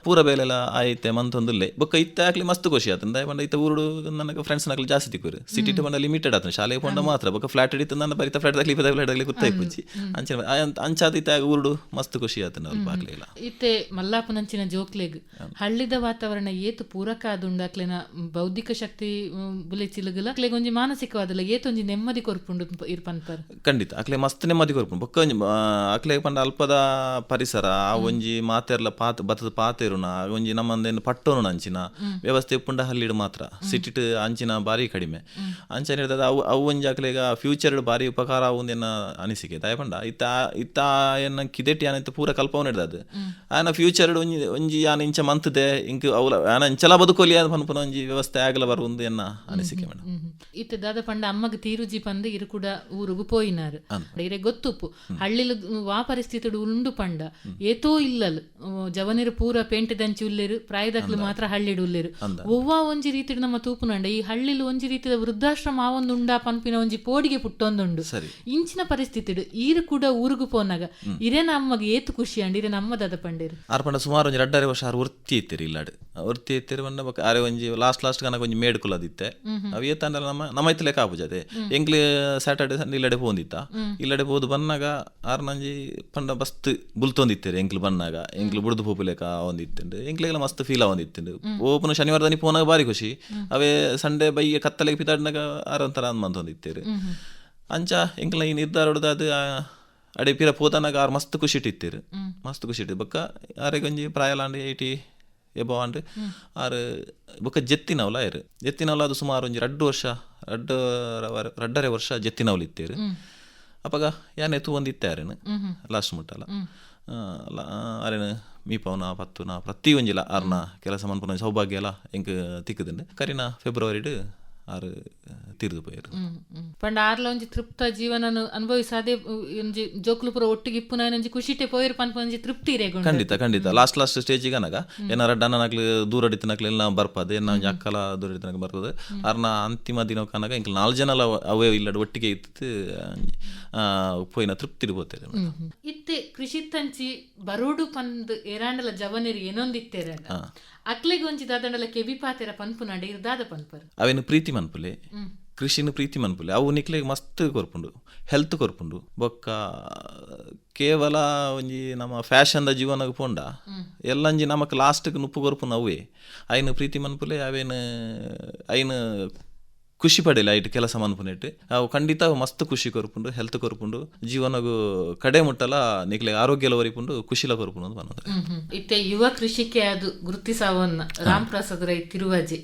[SPEAKER 3] ಪೂರ ಬೇಲೆಲ್ಲ ಆಯ್ತೆ ಮಂತೊಂದುಲ್ಲೆ ಬೊಕ್ಕ ಇತ್ತ ಆಗ್ಲಿ ಮಸ್ತ್ ಖುಷಿ ಆತಂದ ಪಂಡ ಇತ್ತ ಊರುಡು ನನಗೆ ಫ್ರೆಂಡ್ಸ್ ನಕಲಿ ಜಾಸ್ತಿ ತಿಕ್ಕುರು ಸಿಟಿ ಟು ಬಂದ ಲಿಮಿಟೆಡ್ ಆತನ ಶಾಲೆಗೆ ಪಂಡ ಮಾತ್ರ ಬೊಕ್ಕ ಫ್ಲಾಟ್ ಹಿಡಿತು ನನ್ನ ಬರಿತ ಫ್ಲಾಟ್ ದಾಗ್ಲಿ ಫ್ಲಾಟ್ ಆಗಲಿ ಅಂಚೆ ಇತ್ತ ಊರುಡು ಮಸ್ತ್ ಖುಷಿ ಆತನ ಅವ್ರು ಬಾಗ್ಲಿಲ್ಲ
[SPEAKER 2] ಇತ್ತೆ ಮಲ್ಲಾಪನಂಚಿನ ಜೋಕ್ಲೆಗ್ ಹಳ್ಳಿದ ವಾತಾವರಣ ಏತು ಪೂರಕ ಆದುಂಡು ಅಕ್ಲೆನ ಬೌದ್ಧಿಕ ಶಕ್ತಿ ಬುಲೆ ಚಿಲುಗಲ ಅಕ್ಲೆಗ್ ಒಂಜಿ ಮಾನಸಿಕವಾದಲ್ಲ ಏತೊಂಜಿ ನೆಮ್ಮದಿ ಕೊರ್ಪುಂಡು ಇರ್ಪನ್ಪರ್
[SPEAKER 3] ಖಂಡಿತ ಅಕ್ಲೆ ಮಸ್ತ್ ನೆಮ್ಮದಿ ಕೊರ್ಪುಂಡು ಬೊಕ್ಕ ಅಕ್ಲೆ ಪಂಡ ಅಲ್ಪದ ಪರಿಸರ ಆ ಒಂಜಿ ಮಾತೆರ್ಲ ಪಾತ್ ಬತ್ತದ ಪಾತೆರುನ ಒಂಜಿ ಒಂಜಿ ನಮ್ಮಂದೇನು ಪಟ್ಟೋನು ಅಂಚಿನ ವ್ಯವಸ್ಥೆ ಉಪ್ಪುಂಡ ಹಲ್ಲಿಡು ಮಾತ್ರ. ಸಿಟಿಟ್ ಅಂಚಿನ ಬಾರಿ ಕಡಿಮೆ. ಅಂಚನೆ ಹೇಳ್ತದೆ ಅವು ಅವು ಫ್ಯೂಚರ್ ಬಾರಿ ಉಪಕಾರ ಆವುಂದೆನ್ನ ಅನಿಸಿಕೆ ದಯಪಂಡ? ಇತ್ತ ಇತ್ತ ಏನ ಕಿದೆಟ್ ಯಾನಿತ್ತು ಪೂರ ಕಲ್ಪವನ್ ಹಿಡ್ದದು ಆನ ಫ್ಯೂಚರ್ ಒಂಜಿ ಒಂಜಿ ಯಾನ ಇಂಚ ಮಂತದೆ ಇಂಕ್ ಅವಲ ಆನ ಇಂಚಲ ಬದುಕೋಲಿ ಅಂತ ಪನ್ಪುನ ಒಂಜಿ ವ್ಯವಸ್ಥೆ ಆಗಲ ಬರುವುದು ಎನ್ನ ಅನಿಸಿಕೆ ಮೇಡಮ್
[SPEAKER 2] ಇತ್ತೆ ದಾದ ಪಂಡ ಅಮ್ಮಗ ತೀರುಜಿ ಪಂದ ಇರು ಕೂಡ ಊರುಗು ಪೋಯಿನಾರು. ಇರೆ ಗೊತ್ತುಪ್ಪು. ಹಳ್ಳಿಲು ವಾ ಪರಿಸ್ಥಿತಿ ಉಂಡು ಪಂಡ. ಏತೋ ಇಲ್ಲಲ್. ಜವನಿರು ಪೂರ ಪೇಂಟ್ ದಂಚಿ ಉಲ್ಲೇರು ಪ್ರಾಯದಕ್ಲು ಮಾತ್ರ ಹಳ್ಳಿ ಉಲ್ಲೇರು ಒವ್ವ ಒಂಜಿ ರೀತಿ ನಮ್ಮ ತೂಪುನಂಡ ಈ ಹಳ್ಳಿಲು ಒಂಜಿ ರೀತಿದ ವೃದ್ಧಾಶ್ರಮ ಆವೊಂದು ಉಂಡ ಪನ್ಪಿನ ಒಂಜಿ ಪೋಡಿಗೆ ಪುಟ್ಟೊಂದುಂಡು.
[SPEAKER 3] ಸರಿ.
[SPEAKER 2] ಇಂಚಿನ ಪರಿಸ್ಥಿತಿ ಈರು ಕೂಡ ಊರುಗು ಪೋನಾಗ. ಇರೇ ನಮ್ಮಗೆ ಏತು ಖುಷಿ ಅಂಡ್ ಇರೇ ನಮ್ಮ ದಾದ ಪಂಡೇರು.
[SPEAKER 3] ಆರ್ ಪಂಡ ಸುಮಾರು ಒಂಜಿ ಎರಡರೆ ವರ್ಷ ಆರು ವೃತ್ತಿ ಇತ್ತಿರಿ ಇಲ್ಲಾಡ್. ವೃತ್ತಿ ಇತ್ತಿರಿ ಬೊಕ ಆರೆ ಒಂಜಿ ಲಾಸ್ಟ್ ಲಾಸ್ಟ್ ಕನಕ ಒಂಜಿ ಮೇಡ್ ಕುಲದಿತ್ತೆ ಅವು ಏತಂದ್ರೆ ನಮ್ಮ ನಮ್ಮ ಐತಲೆ ಕಾಪುಜತೆ ಎಂಗ್ಲಿ ಸ್ಯಾಟರ್ಡೆ ಸಂಡೆ ಇಲ್ಲಡೆ ಪೋಂದಿತ್ತ? ಇಲ್ಲಡೆ ಪೋದು ಬನ್ನಾಗ ಆರ್ ನಂಜಿ ಪಂಡ ಬಸ್ತ್ ಬುಲ್ತೊಂದಿತ್ತೇರಿ ಎಂಕ್ಲು ಬನ್ನಾಗ ಎಂಕ್ಲು ಬುಡ್ದು ಪೋಪುಲೆಕ ಒಂದಿತ್ತೆ ಎಂಗ್ಲಿಗೆಲ್ಲ ಮಸ್ತ್ ಫೀಲ್ ಒಂದಿತ್ತು ಓಪನ ಶನಿವಾರ ದನಿ ಪೋನಾಗ ಬಾರಿ ಖುಷಿ. ಅವೇ ಸಂಡೆ ಬೈಯ ಕತ್ತಲೆಗೆ ಪಿತಾಡ್ನಾಗ ಆರ್ ಅನ್ಮಂತ ಅನ್ಮಂತೊಂದಿತ್ತೇರಿ ಅಂಚ ಎಂಕ್ಲ ಈ ನಿರ್ಧಾರ ಹೊಡೆದ ಅದು ಅಡೆ ಪಿರ ಪೋತನಾಗ ಆರು ಮಸ್ತ್ ಖುಷಿ ಇಟ್ಟಿತ್ತೀರು. ಮಸ್ತ್ ಖುಷಿ ಇಟ್ಟು ಬಕ್ಕ ಆರೆಗ್ ಗಂಜಿ ಪ್ರಾಯಲಾಂಡ್ ಏಟಿ ಎಬೋ ಆಂಡ್ ಆರು ಬೊಕ್ಕ ಜೆತ್ತಿನವಲ ಇರು ಜೆತ್ತಿನವಲ ಅದು ಸುಮಾರು ಒಂಜಿ ರಡ್ಡು ವರ್ಷ ರಡ್ಡು ರವರ- ರಡ್ಡರೆ ವರ್ಷ ಜೆತ್ತಿನವಲು ಇತ್ತೇರು. ಅಪ್ಪಾಗ ಯಾನೆ ತೂ ಒಂದಿತ್ತೆ ಆರೇನು ಲಾಸ್ಟ್ ಮುಟ್ಟಲ್ಲ ಆ, ಲ- ಪೌನ ಪತ್ತುನ ಪ್ರತಿ ಒಂಜಿಲ ಅರ್ನಾ ಕೆಲಸ ಮನ್ಪುನ ಸೌಭಾಗ್ಯ ಎಲ್ಲ ಎಂಕ್ ತಿರುದು ಪೋಯರು
[SPEAKER 2] ಪಂಡ ಆರ್ಲ ಒಂಜಿ ತೃಪ್ತ ಜೀವನ ಅನುಭವಿಸಾದೆ ಒಂಜಿ ಜೋಕ್ಲು ಪುರ ಒಟ್ಟಿಗೆ ಇಪ್ಪುನ ಒಂಜಿ ಖುಷಿಟೆ ಪೋಯಿರು ಪನ್ಪ ಒಂಜಿ ತೃಪ್ತಿ ಇರೇ
[SPEAKER 3] ಖಂಡಿತ ಖಂಡಿತ ಲಾಸ್ಟ್ ಲಾಸ್ಟ್ ಸ್ಟೇಜ್ ಅನಗ ಏನಾರ ಡನ್ನನಕ್ಲು ದೂರ ಹಿಡಿತನಕ್ಲು ಎಲ್ಲ ಬರ್ಪದೆ ಏನ ಒಂಜಿ ಅಕ್ಕಲ ದೂರ ಹಿಡಿತನಕ ಬರ್ತದೆ ಅರ್ನ ಅಂತಿಮ ದಿನ ಕನಗ ಇಂಕ್ ನಾಲ್ ಜನ ಅವೇ ಇಲ್ಲ ಒಟ್ಟಿಗೆ ಇತ್ತು ಪೋಯಿನ ತೃಪ್ತಿ ಇರ್ಬೋತೇವೆ
[SPEAKER 2] ಇತ್ತೆ ಕೃಷಿ ತಂಚಿ ಬರೋಡು ಪಂದ್ ಏರಾಂಡಲ ಜವನಿರಿ ಏನೊಂದಿತ್ತೇರ ಅಕ್ಲೆಗ್ ಒಂಜಿ ದಾದಂಡಲ ಕೆಬಿ ಪಾತೆರ ಪನ್ಪುನ ಇರ್ದಾದ ಪನ್ಪರ್.
[SPEAKER 3] ಅವೇನು ಪ್ರೀತಿ ಮನ್ಪುಲೆ? ಕೃಷಿನ ಪ್ರೀತಿ ಮನ್ಪುಲೆ. ಅವು ನಿಕ್ಲೆಗ್ ಮಸ್ತ್ ಕೊರ್ಪುಂಡು. ಹೆಲ್ತ್ ಕೊರ್ಪುಂಡು. ಬೊಕ್ಕ ಕೇವಲ ಒಂಜಿ ನಮ್ಮ ಫ್ಯಾಷನ್ದ ಜೀವನಗ ಪೋಂಡ. ಎಲ್ಲಂಜಿ ನಮಕ್ ಲಾಸ್ಟ್ಗೆ ನುಪ್ಪು ಕೊರ್ಪುನ ಅವೇ ಅಯ್ನ ಪ್ರೀತಿ ಮನ್ಪುಲೆ ಅವೇನು ಐನು ಖುಷಿ ಪಡೆಯಲ್ಲ ಐಟ್ ಕೆಲಸ ಮನ್ಪುನಿಟ್ಟು. ಅವು ಖಂಡಿತ ಮಸ್ತ್ ಖುಷಿ ಕೊರ್ಪುಂಡು ಹೆಲ್ತ್ ಕೊರ್ಪುಂಡು ಜೀವನಗು ಕಡೆ ಮುಟ್ಟಲ ನಿಕ್ಲೆ ಆರೋಗ್ಯಲ ಒರಿಪುಂಡು ಖುಷಿಲ ಕೊರ್ಪುಂಡು ಅಂತ ಮನೋದ್ರೆ
[SPEAKER 2] ಇತ್ತೆ ಯುವ ಕೃಷಿಕೆ ಅದು ಗುರುತಿಸಾವನ್ನ ರಾಮ್ ಪ್ರಸಾದ್ ರೈ ತಿರುವಾಜಿ.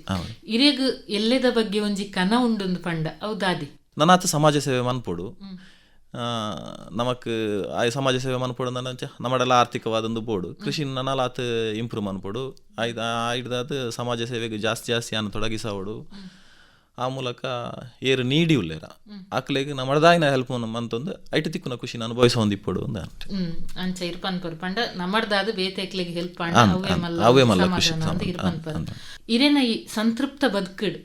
[SPEAKER 2] ಇರೆಗ್ ಎಲ್ಲೆದ ಬಗ್ಗೆ ಒಂಜಿ ಕನ ಉಂಡೊಂದು ಪಂಡ ಹೌದಾದಿ?
[SPEAKER 3] ನನಾತ ಸಮಾಜ ಸೇವೆ ಮನ್ಪೊಡು. ನಮಕ್ ಆ ಸಮಾಜ ಸೇವೆ ಮನ್ಪೊಡು ನಮ್ಮಡೆಲ್ಲ ಆರ್ಥಿಕವಾದೊಂದು ಬೋಡು. ಕೃಷಿ ನನ್ನಲ್ಲ ಆತ ಇಂಪ್ರೂವ್ ಮನ್ಪೊಡು. ಆಯ್ತು ಆಯ್ದಾದ ಸಮಾಜ ಸೇವೆಗೆ ಜಾಸ್ತಿ ಜಾಸ್ತಿ ಅನ್ನ ತೊಡಗಿಸವಡು ಆ ಮೂಲಕ ಏರು ನೀಡಿ ಉಳ್ಳೇರ ನಮ್ಮ ಅಡದಾಗಿನ ಹೆಲ್ಪ್ ಮಂತೊಂದು ಐಟಿ ತಿಕ್ಕುನ ಖುಷಿನ ಅನುಭವಿಸ ಹೊಂದಿಪ್ಪಡು ಅಂತ.
[SPEAKER 2] ಹ್ಮ್ ಅಂಚ ಇರ್ಪನ್ ಪಂಡ. ನಮ್ಮಡ್ದಾದ ಬೇತೆಕ್ಲೆಗ್ ಹೆಲ್ಪ್ ಪಂಡ. ಅವೇ ಮಲ್ಲ
[SPEAKER 3] ಖುಷಿ
[SPEAKER 2] ಇರೇನ ಈ ಸಂತೃಪ್ತ ಬದುಕಿಡ್.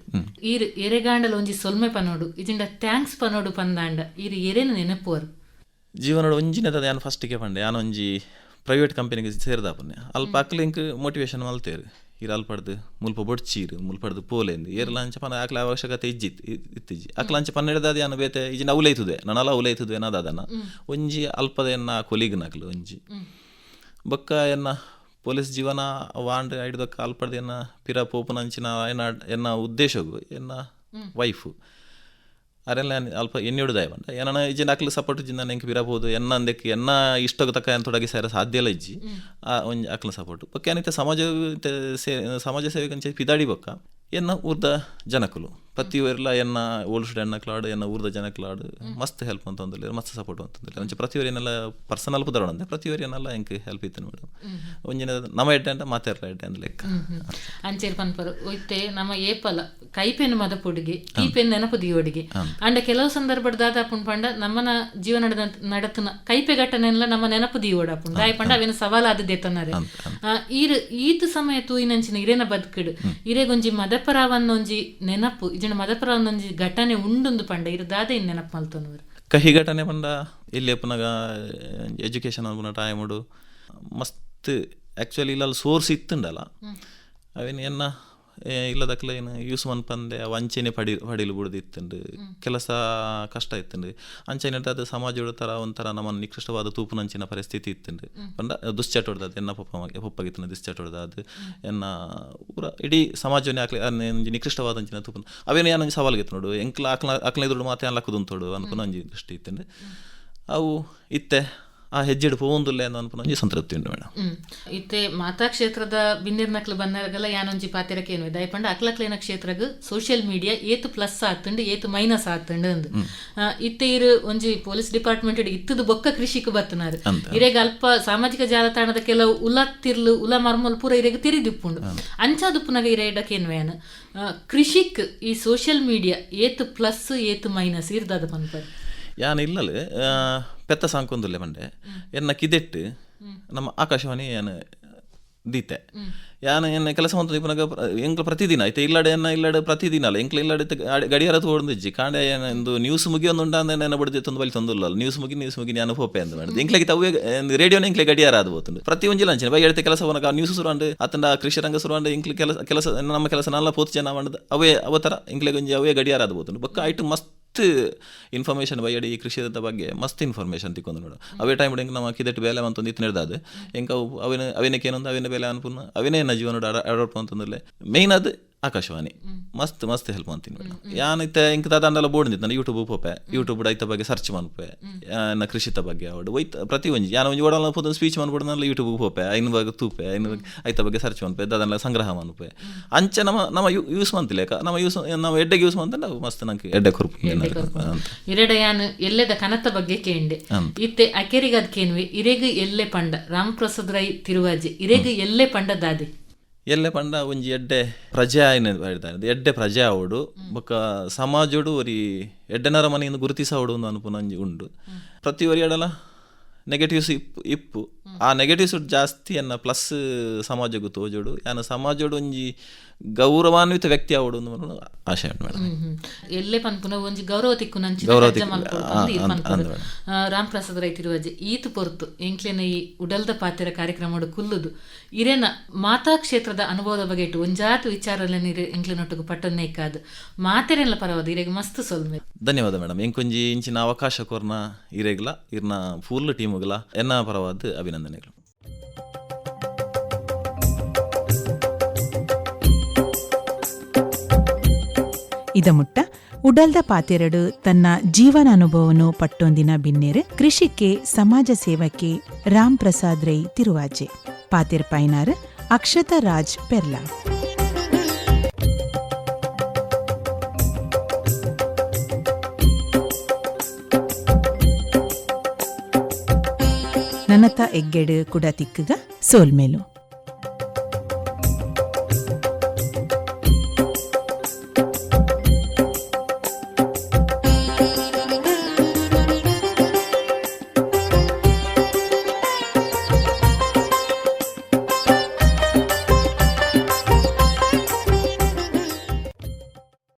[SPEAKER 2] ಈರ್ ಎರೆಗಾಂಡಲ ಒಂಜಿ ಸೊಲ್ಮೆ ಪನೋಡು ಇಜಿಂಡ ಥ್ಯಾಂಕ್ಸ್ ಪನೋಡು ಪಂದಾಂಡ. ಈರ್ ಎರೆನ ನೆನಪುವರು.
[SPEAKER 3] ಜೀವನದ ಒಂಜಿನದ ಯಾನ್ ಫಸ್ಟಿಗೆ ಪಂಡೆ ಯಾನು ಒಂಜಿ ಪ್ರೈವೇಟ್ ಕಂಪನಿಗೆ ಸೇರಿದಾಪನ್ನೆ. ಅಲ್ಪ ಅಕ್ಲಿಂಕ್ ಮೋಟಿವೇಶನ್ ಮಲ್ತೇರು. ಇರು ಅಲ್ಪಡ್ದು ಮುಲ್ಪ ಬೊಡ್ಚೀರು ಮುಲ್ಪಡ್ದು ಪೋಲೆಂದು. ಏರ್ಲ ಅಂಚ ಪನ ಅಕ್ಲ ಅವಶ್ಯಕತೆ ಇಜ್ಜಿತ್ ಇತ್ತಿಜ್ಜಿ. ಅಕ್ಲ ಅಂಚ ಪನ್ನೆಡದಾದ ಅನ್ನ ಬೇತೆ? ಇಜಿನ ಅವಲೈತುದೆ ನನಲ ಅವಲೈತುದೆ ಏನದಾದನ ಒಂಜಿ ಅಲ್ಪದ ಎನ್ನ ಕೊಲಿಗ್ ನಕ್ಲು ಒಂಜಿ. ಬೊಕ್ಕ ಎನ್ನ ಪೊಲೀಸ್ ಜೀವನ ವಾಂಡ್ ಐಡ್ದಕ್ಕ ಅಲ್ಪಡ್ದು ಎನ್ನ ಪಿರ ಪೋಪುನಂಚಿನ ಎನ್ನ ಎನ್ನ ಉದ್ದೇಶಗು ಎನ್ನ ವೈಫು. ಅರೆಲ್ಲ ಅಲ್ಪ ಎನ್ನಿಡುದಾಯ ಬಂಡ ಏನಾನ ಇಜ್ಜಿನ ಅಕ್ಲು ಸಪೋರ್ಟ್ ಜಿಂದ ನೆಂಕ್ ಬಿರಬಹುದು ಎನ್ನ ಅಂದಕ್ಕೆ ಎನ್ನ ಇಷ್ಟಗ ತಕ್ಕ ಏನು ತೊಡಗಿ ಸೇರ ಸಾಧ್ಯ ಇಲ್ಲ ಇಜ್ಜಿ ಆ ಒಂಜಿ ಅಕ್ಲ ಸಪೋರ್ಟ್ ಬೊಕ್ಕ ಏನಿತ್ತೆ ಸಮಾಜ ಸಮಾಜ ಸಮಾಜ ಸೇವೆಗೆ ಪಿದಾಡಿ ಬೊಕ್ಕ. ಎನ್ನ ಊರ್ದ ಜನಕುಲು. ಪ್ರತಿ ಊರ್ಲ ಎನ್ನ ಓಲ್ಡ್ ಸ್ಟೂಡೆಂಟ್ ಕ್ಲಾಡ್ ಎನ್ನ ಊರ್ದ ಜನಕ್ಲಾಡ್ ಮಸ್ತ್ ಹೆಲ್ಪ್ ಅಂತ ಮಸ್ತ್ ಸಪೋರ್ಟ್ ಅಂತಂದಿಲ್ಲ ಅಂಚೆ ಪ್ರತಿ ಏನೆಲ್ಲ ಪರ್ಸನಲ್ ಪುದರ ಅಂದ್ರೆ ಪ್ರತಿ ಏನೆಲ್ಲ ಎಂಕ್ ಹೆಲ್ಪ್ ಇತ್ತು ಮೇಡಮ್. ಒಂಜಿನ ನಮ್ಮ ಎಡ್ಡೆ ಅಂತ ಮಾತಾಡ್ಲ ಎಡ್ಡೆ ಅಂದ್ ಲೆಕ್ಕ.
[SPEAKER 2] ಅಂಚೇರ್ ಪನ್ಪರು ಒಯ್ತೆ ನಮ್ಮ ಏಪಲ ಕೈಪೆನ್ ಮದ ಪುಡಿಗೆ ತೀಪೆನ್ ನೆನಪು ದಿಯೋಡಿಗೆ ಅಂಡ ಕೆಲವು ಸಂದರ್ಭಡ್ ದಾದಾಪುಂಡ್ ಪಂಡ ನಮ್ಮನ ಜೀವನ ನಡೆದ ನಡತನ ಕೈಪೆ ಘಟನೆಲ್ಲ ನಮ್ಮ ನೆನಪು ದಿಯೋಡಾಪುಂಡ್ ದಾಯ ಪಂಡ ಅವೇನು ಸವಾಲಾದ ದೇತನಾರೆ ಈರ್ ಈತ ಸಮಯ ತೂಯಿನಂಚಿನ ಇರೇನ ಬದುಕಿಡು. ಇರೇಗೊಂಜಿ ಮದಪರಾವನ್ನೊಂಜಿ ನೆನಪು ಇಜಿನ ಮದಪರಾವನ್ನೊಂಜಿ ಘಟನೆ ಉಂಡೊಂದು ಪಂಡ ಇರದಾದೆ ದಾದ ಇನ್ ನೆನಪು ಮಲ್ತೊಂದು
[SPEAKER 3] ಕಹಿ ಘಟನೆ ಪಂಡ ಇಲ್ಲಿ ಪುನಗ ಎಜುಕೇಶನ್ ಅನ್ಪುನ ಟೈಮ್ ಮಸ್ತ್ ಆಕ್ಚುಲಿ ಇಲ್ಲ ಸೋರ್ಸ್ ಇತ್ತುಂಡಲ್ಲ. ಅವೇನು ಎನ್ನ ಇಲ್ಲದಕ್ಲ ಏನು ಯೂಸ್ ಮನ್ಪಂದೆ ವಂಚನೆ ಪಡಿ ಪಡಿಲು ಬಿಡ್ದಿತ್ತುಂಡು ಕೆಲಸ ಕಷ್ಟ ಇತ್ತುಂಡು ಅಂಚನೆ ಅದು ಸಮಾಜ ಥರ ಒಂಥರ ನಮ್ಮ ನಿಕೃಷ್ಟವಾದ ತೂಪುನಂಚಿನ ಪರಿಸ್ಥಿತಿ ಇತ್ತುಂಡು ಪಂಡ ದುಶ್ಚಟ ಹೊಡ್ದದ್ದು ಎನ್ನ ಪಪ್ಪ ಪಪ್ಪಗಿತ್ತಿನ ದುಶ್ಚಟ ಅದು ಎನ್ನ ಪೂರ ಇಡೀ ಸಮಾಜವನ್ನೇ ಆಕ್ಲಿ ಒಂಜಿ ನಿಕೃಷ್ಟವಾದ ಅಂಚಿನ ತೂಪನ. ಅವೇನು ಏನೋ ಒಂಜಿ ಇತ್ತು ನೋಡು ಎಂಕ್ಲ ಆಕ್ಲ ಆಕ್ಲ ಎದುರು ಮಾತೆ ಅನ್ಲಕ್ಕುದುಂತೋಡು ಅನ್ಕೊಂಡು ಅಂಜಿ ದೃಷ್ಟಿ ಇತ್ತುಂಡು ಅವು ಇತ್ತೆ. ಆ ಹೆಜ್ಜೆಡು ಪೋವೊಂದುಲ್ಲೆ ಅನ್ನೋ ಸಂತೃಪ್ತಿ ಉಂಡು ಮೇಡಮ್
[SPEAKER 2] ಇತ್ತೆ ಮಾತಾ ಕ್ಷೇತ್ರದ ಬಿನ್ನಿರ್ನಕ್ಲು ಬಂದಾಗಲ್ಲ ಯಾನೊಂಜಿ ಪಾತಿರಕ್ಕೆ ಏನು ದಯಪಂಡ ಅಕ್ಲಕ್ಲೇನ ಕ್ಷೇತ್ರಗ್ ಸೋಷಿಯಲ್ ಮೀಡಿಯಾ ಏತು ಪ್ಲಸ್ ಆತುಂಡು ಏತು ಮೈನಸ್ ಆತುಂಡು ಅಂದ್. ಇತ್ತೆ ಇರು ಒಂಜಿ ಪೊಲೀಸ್ ಡಿಪಾರ್ಟ್ಮೆಂಟ್ ಇತ್ತದ ಬೊಕ್ಕ ಕೃಷಿಕ್ ಬರ್ತನಾರು ಇರೆಗ್ ಅಲ್ಪ ಸಾಮಾಜಿಕ ಜಾಲತಾಣದ ಕೆಲವು ಉಲ ತಿರ್ಲು ಉಲ ಮರ್ಮಲ್ ಪೂರ ಇರೆಗ್ ತಿರಿದಿಪ್ಪುಂಡು. ಅಂಚಾದುಪ್ಪುನಗ ಇರ ವ್ಯಾನ್? ಕೃಷಿಕ್ ಈ ಸೋಷಿಯಲ್ ಮೀಡಿಯಾ ಏತು ಪ್ಲಸ್ ಏತು ಮೈನಸ್ ಇರ್ದಾದ ಪನ್ಪರ್
[SPEAKER 3] ಯಾನ್ ಇಲ್ಲಲು ಪೆತ್ತ ಸಾಂಕೊಂದುಲ್ಲೆ ಮಂಡೆ ಎನ್ನ ಕಿದೆಟ್ಟು, ನಮ್ಮ ಆಕಾಶವಾಣಿ ಏನು, ದೀತೆ. ಯಾನ ಎನ್ನ ಕೆಲಸ ಅಂತ ಇಪ್ಪನಗ ಎಂಕ್ಲ ಪ್ರತಿದಿನ ಐತೆ ಇಲ್ಲಡೆ ಎನ್ನ, ಇಲ್ಲಡೆ ಪ್ರತಿದಿನ ಅಲ್ಲ, ಎಂಕ್ಲ ಇಲ್ಲಡೆ ಗಡಿಯಾರ ತೋಡ್ದಿಜ್ಜಿ ಕಾಂಡೆ ಎಂದು ನ್ಯೂಸ್ ಮುಗಿ ಒಂದು ಉಂಡ ಅಂದ್ರೆ ನೆನ ಬಡ್ದಿ ತಂದು ಬಲಿ ತಂದುಲ್ಲ ನ್ಯೂಸ್ ಮುಗಿ ನ್ಯೂಸ್ ಮುಗಿ ನಾನು ಹೋಪೆ ಅಂತ ಮಾಡಿದೆ ಎಂಕ್ಲೆಗೆ ತವೇ ರೇಡಿಯೋನ ಎಂಕ್ಲೆ ಗಡಿಯಾರ ಆದ ಹೋತು ಪ್ರತಿ ಒಂಜಿ ಲಂಚನೆ ಬೈ ಎಡ್ತೆ ಕೆಲಸ ಬನಕ ನ್ಯೂಸ್ ಸುರುಂಡು ಅತ್ತಂಡ ಕೃಷಿ ರಂಗ ಎಂಕ್ಲೆ ಕೆಲಸ ಕೆಲಸ, ನಮ್ಮ ಕೆಲಸ ನಲ್ಲ ಪೋತ್ ಜನ ಮಾಡಿದ, ಅವೇ ಅವತರ ಎಂಕ್ಲೆಗೆ ಒಂಜಿ ಅವೇ ಗಡಿಯಾರ ಆದ ಹೋತು ಬೊಕ್ಕ ಐಟು ಮಸ್ತ್ ಇನ್ಫಾರ್ಮೇಷನ್ ಬೈಯಡಿ ಈ ಕೃಷಿದ ಬಗ್ಗೆ ಮಸ್ತ್ ಇನ್ಫಾರ್ಮೇಷನ್ ತಿಕ್ಕೊಂಡು ನೋಡು. ಅವೇ ಟೈಮ್ ಇಂಕ ನಮ್ಮ ಕಿದಟ್ ಬೇಲೆ ಅಂತಂದು ಇತ್ತು ನಡೆದಾದ. ಎಂಕ ಅವು ಅವಿನ ಅವಿನಕ್ಕೆ ಏನೊಂದು ಅವಿನ ಬೇಲೆ ಅನ್ಪುನ ಅವಿನೇ ಜೀವನ ಅಡಾಡ್ಪು ಅಂತಂದ್ರೆ ಮೇಯ್ನ್ ಅದು ಆಕಾಶವಾಣಿ. ಮಸ್ತ್ ಮಸ್ತ್ ಹೆಲ್ಪ್ ಮಾಡ್ತೀನಿ ಮೇಡಮ್ ಯಾನೈತೆ ಇಂಕ ದಾದಂಡೆಲ್ಲ ಬೋರ್ಡ್ ನಾನು ಯೂಟ್ಯೂಬ್ ಪೋಪೆ ಯೂಟ್ಯೂಬ್ ಐತ ಬಗ್ಗೆ ಸರ್ಚ್ ಮನ್ಪೆ ನನ್ನ ಕೃಷಿತ ಬಗ್ಗೆ ಅವಡು ಒಯ್ತ ಪ್ರತಿ ಒಂಜಿ. ಯಾನ ಒಂಜಿ ಓಡಲ್ಲ ಪೋದ ಸ್ಪೀಚ್ ಮನ್ಬಿಡ್ನಲ್ಲ ಯೂಟ್ಯೂಬ್ ಪೋಪೆ ಐನ ಬಗ್ಗೆ ತೂಪೆ ಐನ ಐತ ಬಗ್ಗೆ ಸರ್ಚ್ ಮಾಡ್ಪೆ. ಅದನ್ನೆಲ್ಲ ಸಂಗ್ರಹ ಮಾಡ್ಪೆ. ಅಂಚೆ ನಮ್ಮ ನಮ್ಮ ಯೂಸ್ ಮಂತಿಲೇಕ ನಮ್ಮ ಯೂಸ್ ನಮ್ಮ ಎಡ್ಡೆಗೆ ಯೂಸ್ ನಾವು ಮಸ್ತ್ ನಂಗೆ ಎಡ್ಡೆ ಕುರುಪು
[SPEAKER 2] ಇರೆಡೆ ಯಾನು ಎಲ್ಲೆದ ಕನತ ಬಗ್ಗೆ ಕೇಂಡೆ. ಇತ್ತೆ ಅಕೆರಿಗದ್ ಕೇನ್ವಿ ಇರೆಗ್ ಎಲ್ಲೆ ಪಂಡ. ರಾಮಪ್ರಸಾದ್ ರೈ ತಿರುವಾಜಿ ಇರೆಗ್ ಎಲ್ಲೆ ಪಂಡ ದಾದೆ.
[SPEAKER 3] ಎಲ್ಲೆ ಪಂಡ ಒಂಜಿ ಎಡ್ಡೆ ಪ್ರಜೆ ಆಯ್ನ ಹೇಳ್ತಾರೆ ಎಡ್ಡೆ ಪ್ರಜೆ ಆವಡು. ಬೊಕ್ಕ ಸಮಾಜಡು ಒರಿ ಎಡ್ಡೆನರ ಮನೆಯಿಂದ ಗುರುತಿಸವಡು ಒಂದು ಅನುಪುನ ಒಂಜಿ ಉಂಡು. ಪ್ರತಿ ಒರಿ ಎಡಲ ನೆಗೆಟಿವ್ಸ್ ಇಪ್ಪು. ಇಪ್ಪು ಆ ನೆಗೆಟಿವ್ಸ್ ಜಾಸ್ತಿ ಎನ್ನ ಪ್ಲಸ್ ಸಮಾಜಗೂ ತೋಜೋಡು. ಯಾನ ಸಮಾಜಡು ಒಂಜಿ ಗೌರವಾನ್ವಿತ ವ್ಯಕ್ತಿ ಅವಡು ಆಶಯ ಎಲ್ಲೇ ಮೇಡಮ್.
[SPEAKER 2] ಪನ್ಪುನ ಒಂಜಿ ಗೌರವ ತಿಕ್ಕು ನಂಚಿ
[SPEAKER 3] ಗೌರವ
[SPEAKER 2] ರಾಮ್ ಪ್ರಸಾದ್ ತಿರುವಾಜಿ ಈತು ಪೊರ್ತು ಎಂಕ್ಲೆನ ಈ ಉಡಲ್ದ ಪಾತೆರ ಕಾರ್ಯಕ್ರಮಡು ಕುಲ್ಲುದು. ಇರೇನ ಮಾತಾ ಕ್ಷೇತ್ರದ ಅನುಭವದ ಬಗ್ಗೆ ಇಟ್ಟು ಒಂಜಾತು ವಿಚಾರಲ್ಲ ನೀರು ಎಂಕ್ಲೆನೊಟ್ಟಿಗೆ ಪಟ್ಟನ್ನೇ ಕಾದು ಮಾತೆರೆಲ್ಲ ಪರವಾದ ಇರೆಗ್ ಮಸ್ತ್ ಸೊಲ್ಮೆ.
[SPEAKER 3] ಧನ್ಯವಾದ ಮೇಡಮ್. ಎಂಕೊಂಜಿ ಇಂಚಿನ ಅವಕಾಶ ಕೊರ್ನ ಇರೆಗ್ಲ ಇರ್ನ ಫುಲ್ ಟೀಮ್ಗಲ ಎನ್ನ ಪರವಾದ ಅಭಿನಂದನೆಗಳು.
[SPEAKER 1] ಇದ ಉಡಲ್ದ ಪಾತೆರಡು ತನ್ನ ಜೀವನಾನುಭವನು ಪಟ್ಟೊಂದಿನ ಬಿನ್ನೇರೆ ಕೃಷಿಕೆ ಸಮಾಜ ಸೇವಕ್ಕೆ ರಾಮ್ ಪ್ರಸಾದ್ ರೈ ತಿರುವಾಜೆ ಪಾತೆರ್ ಪೈನಾರ್ ಅಕ್ಷತ ರಾಜ್ ಪೆರ್ಲಾ. ನನತ ಎಗ್ಗೆಡು ಕುಡ ತಿಕ್ಕುಗ ಸೋಲ್ಮೇಲು.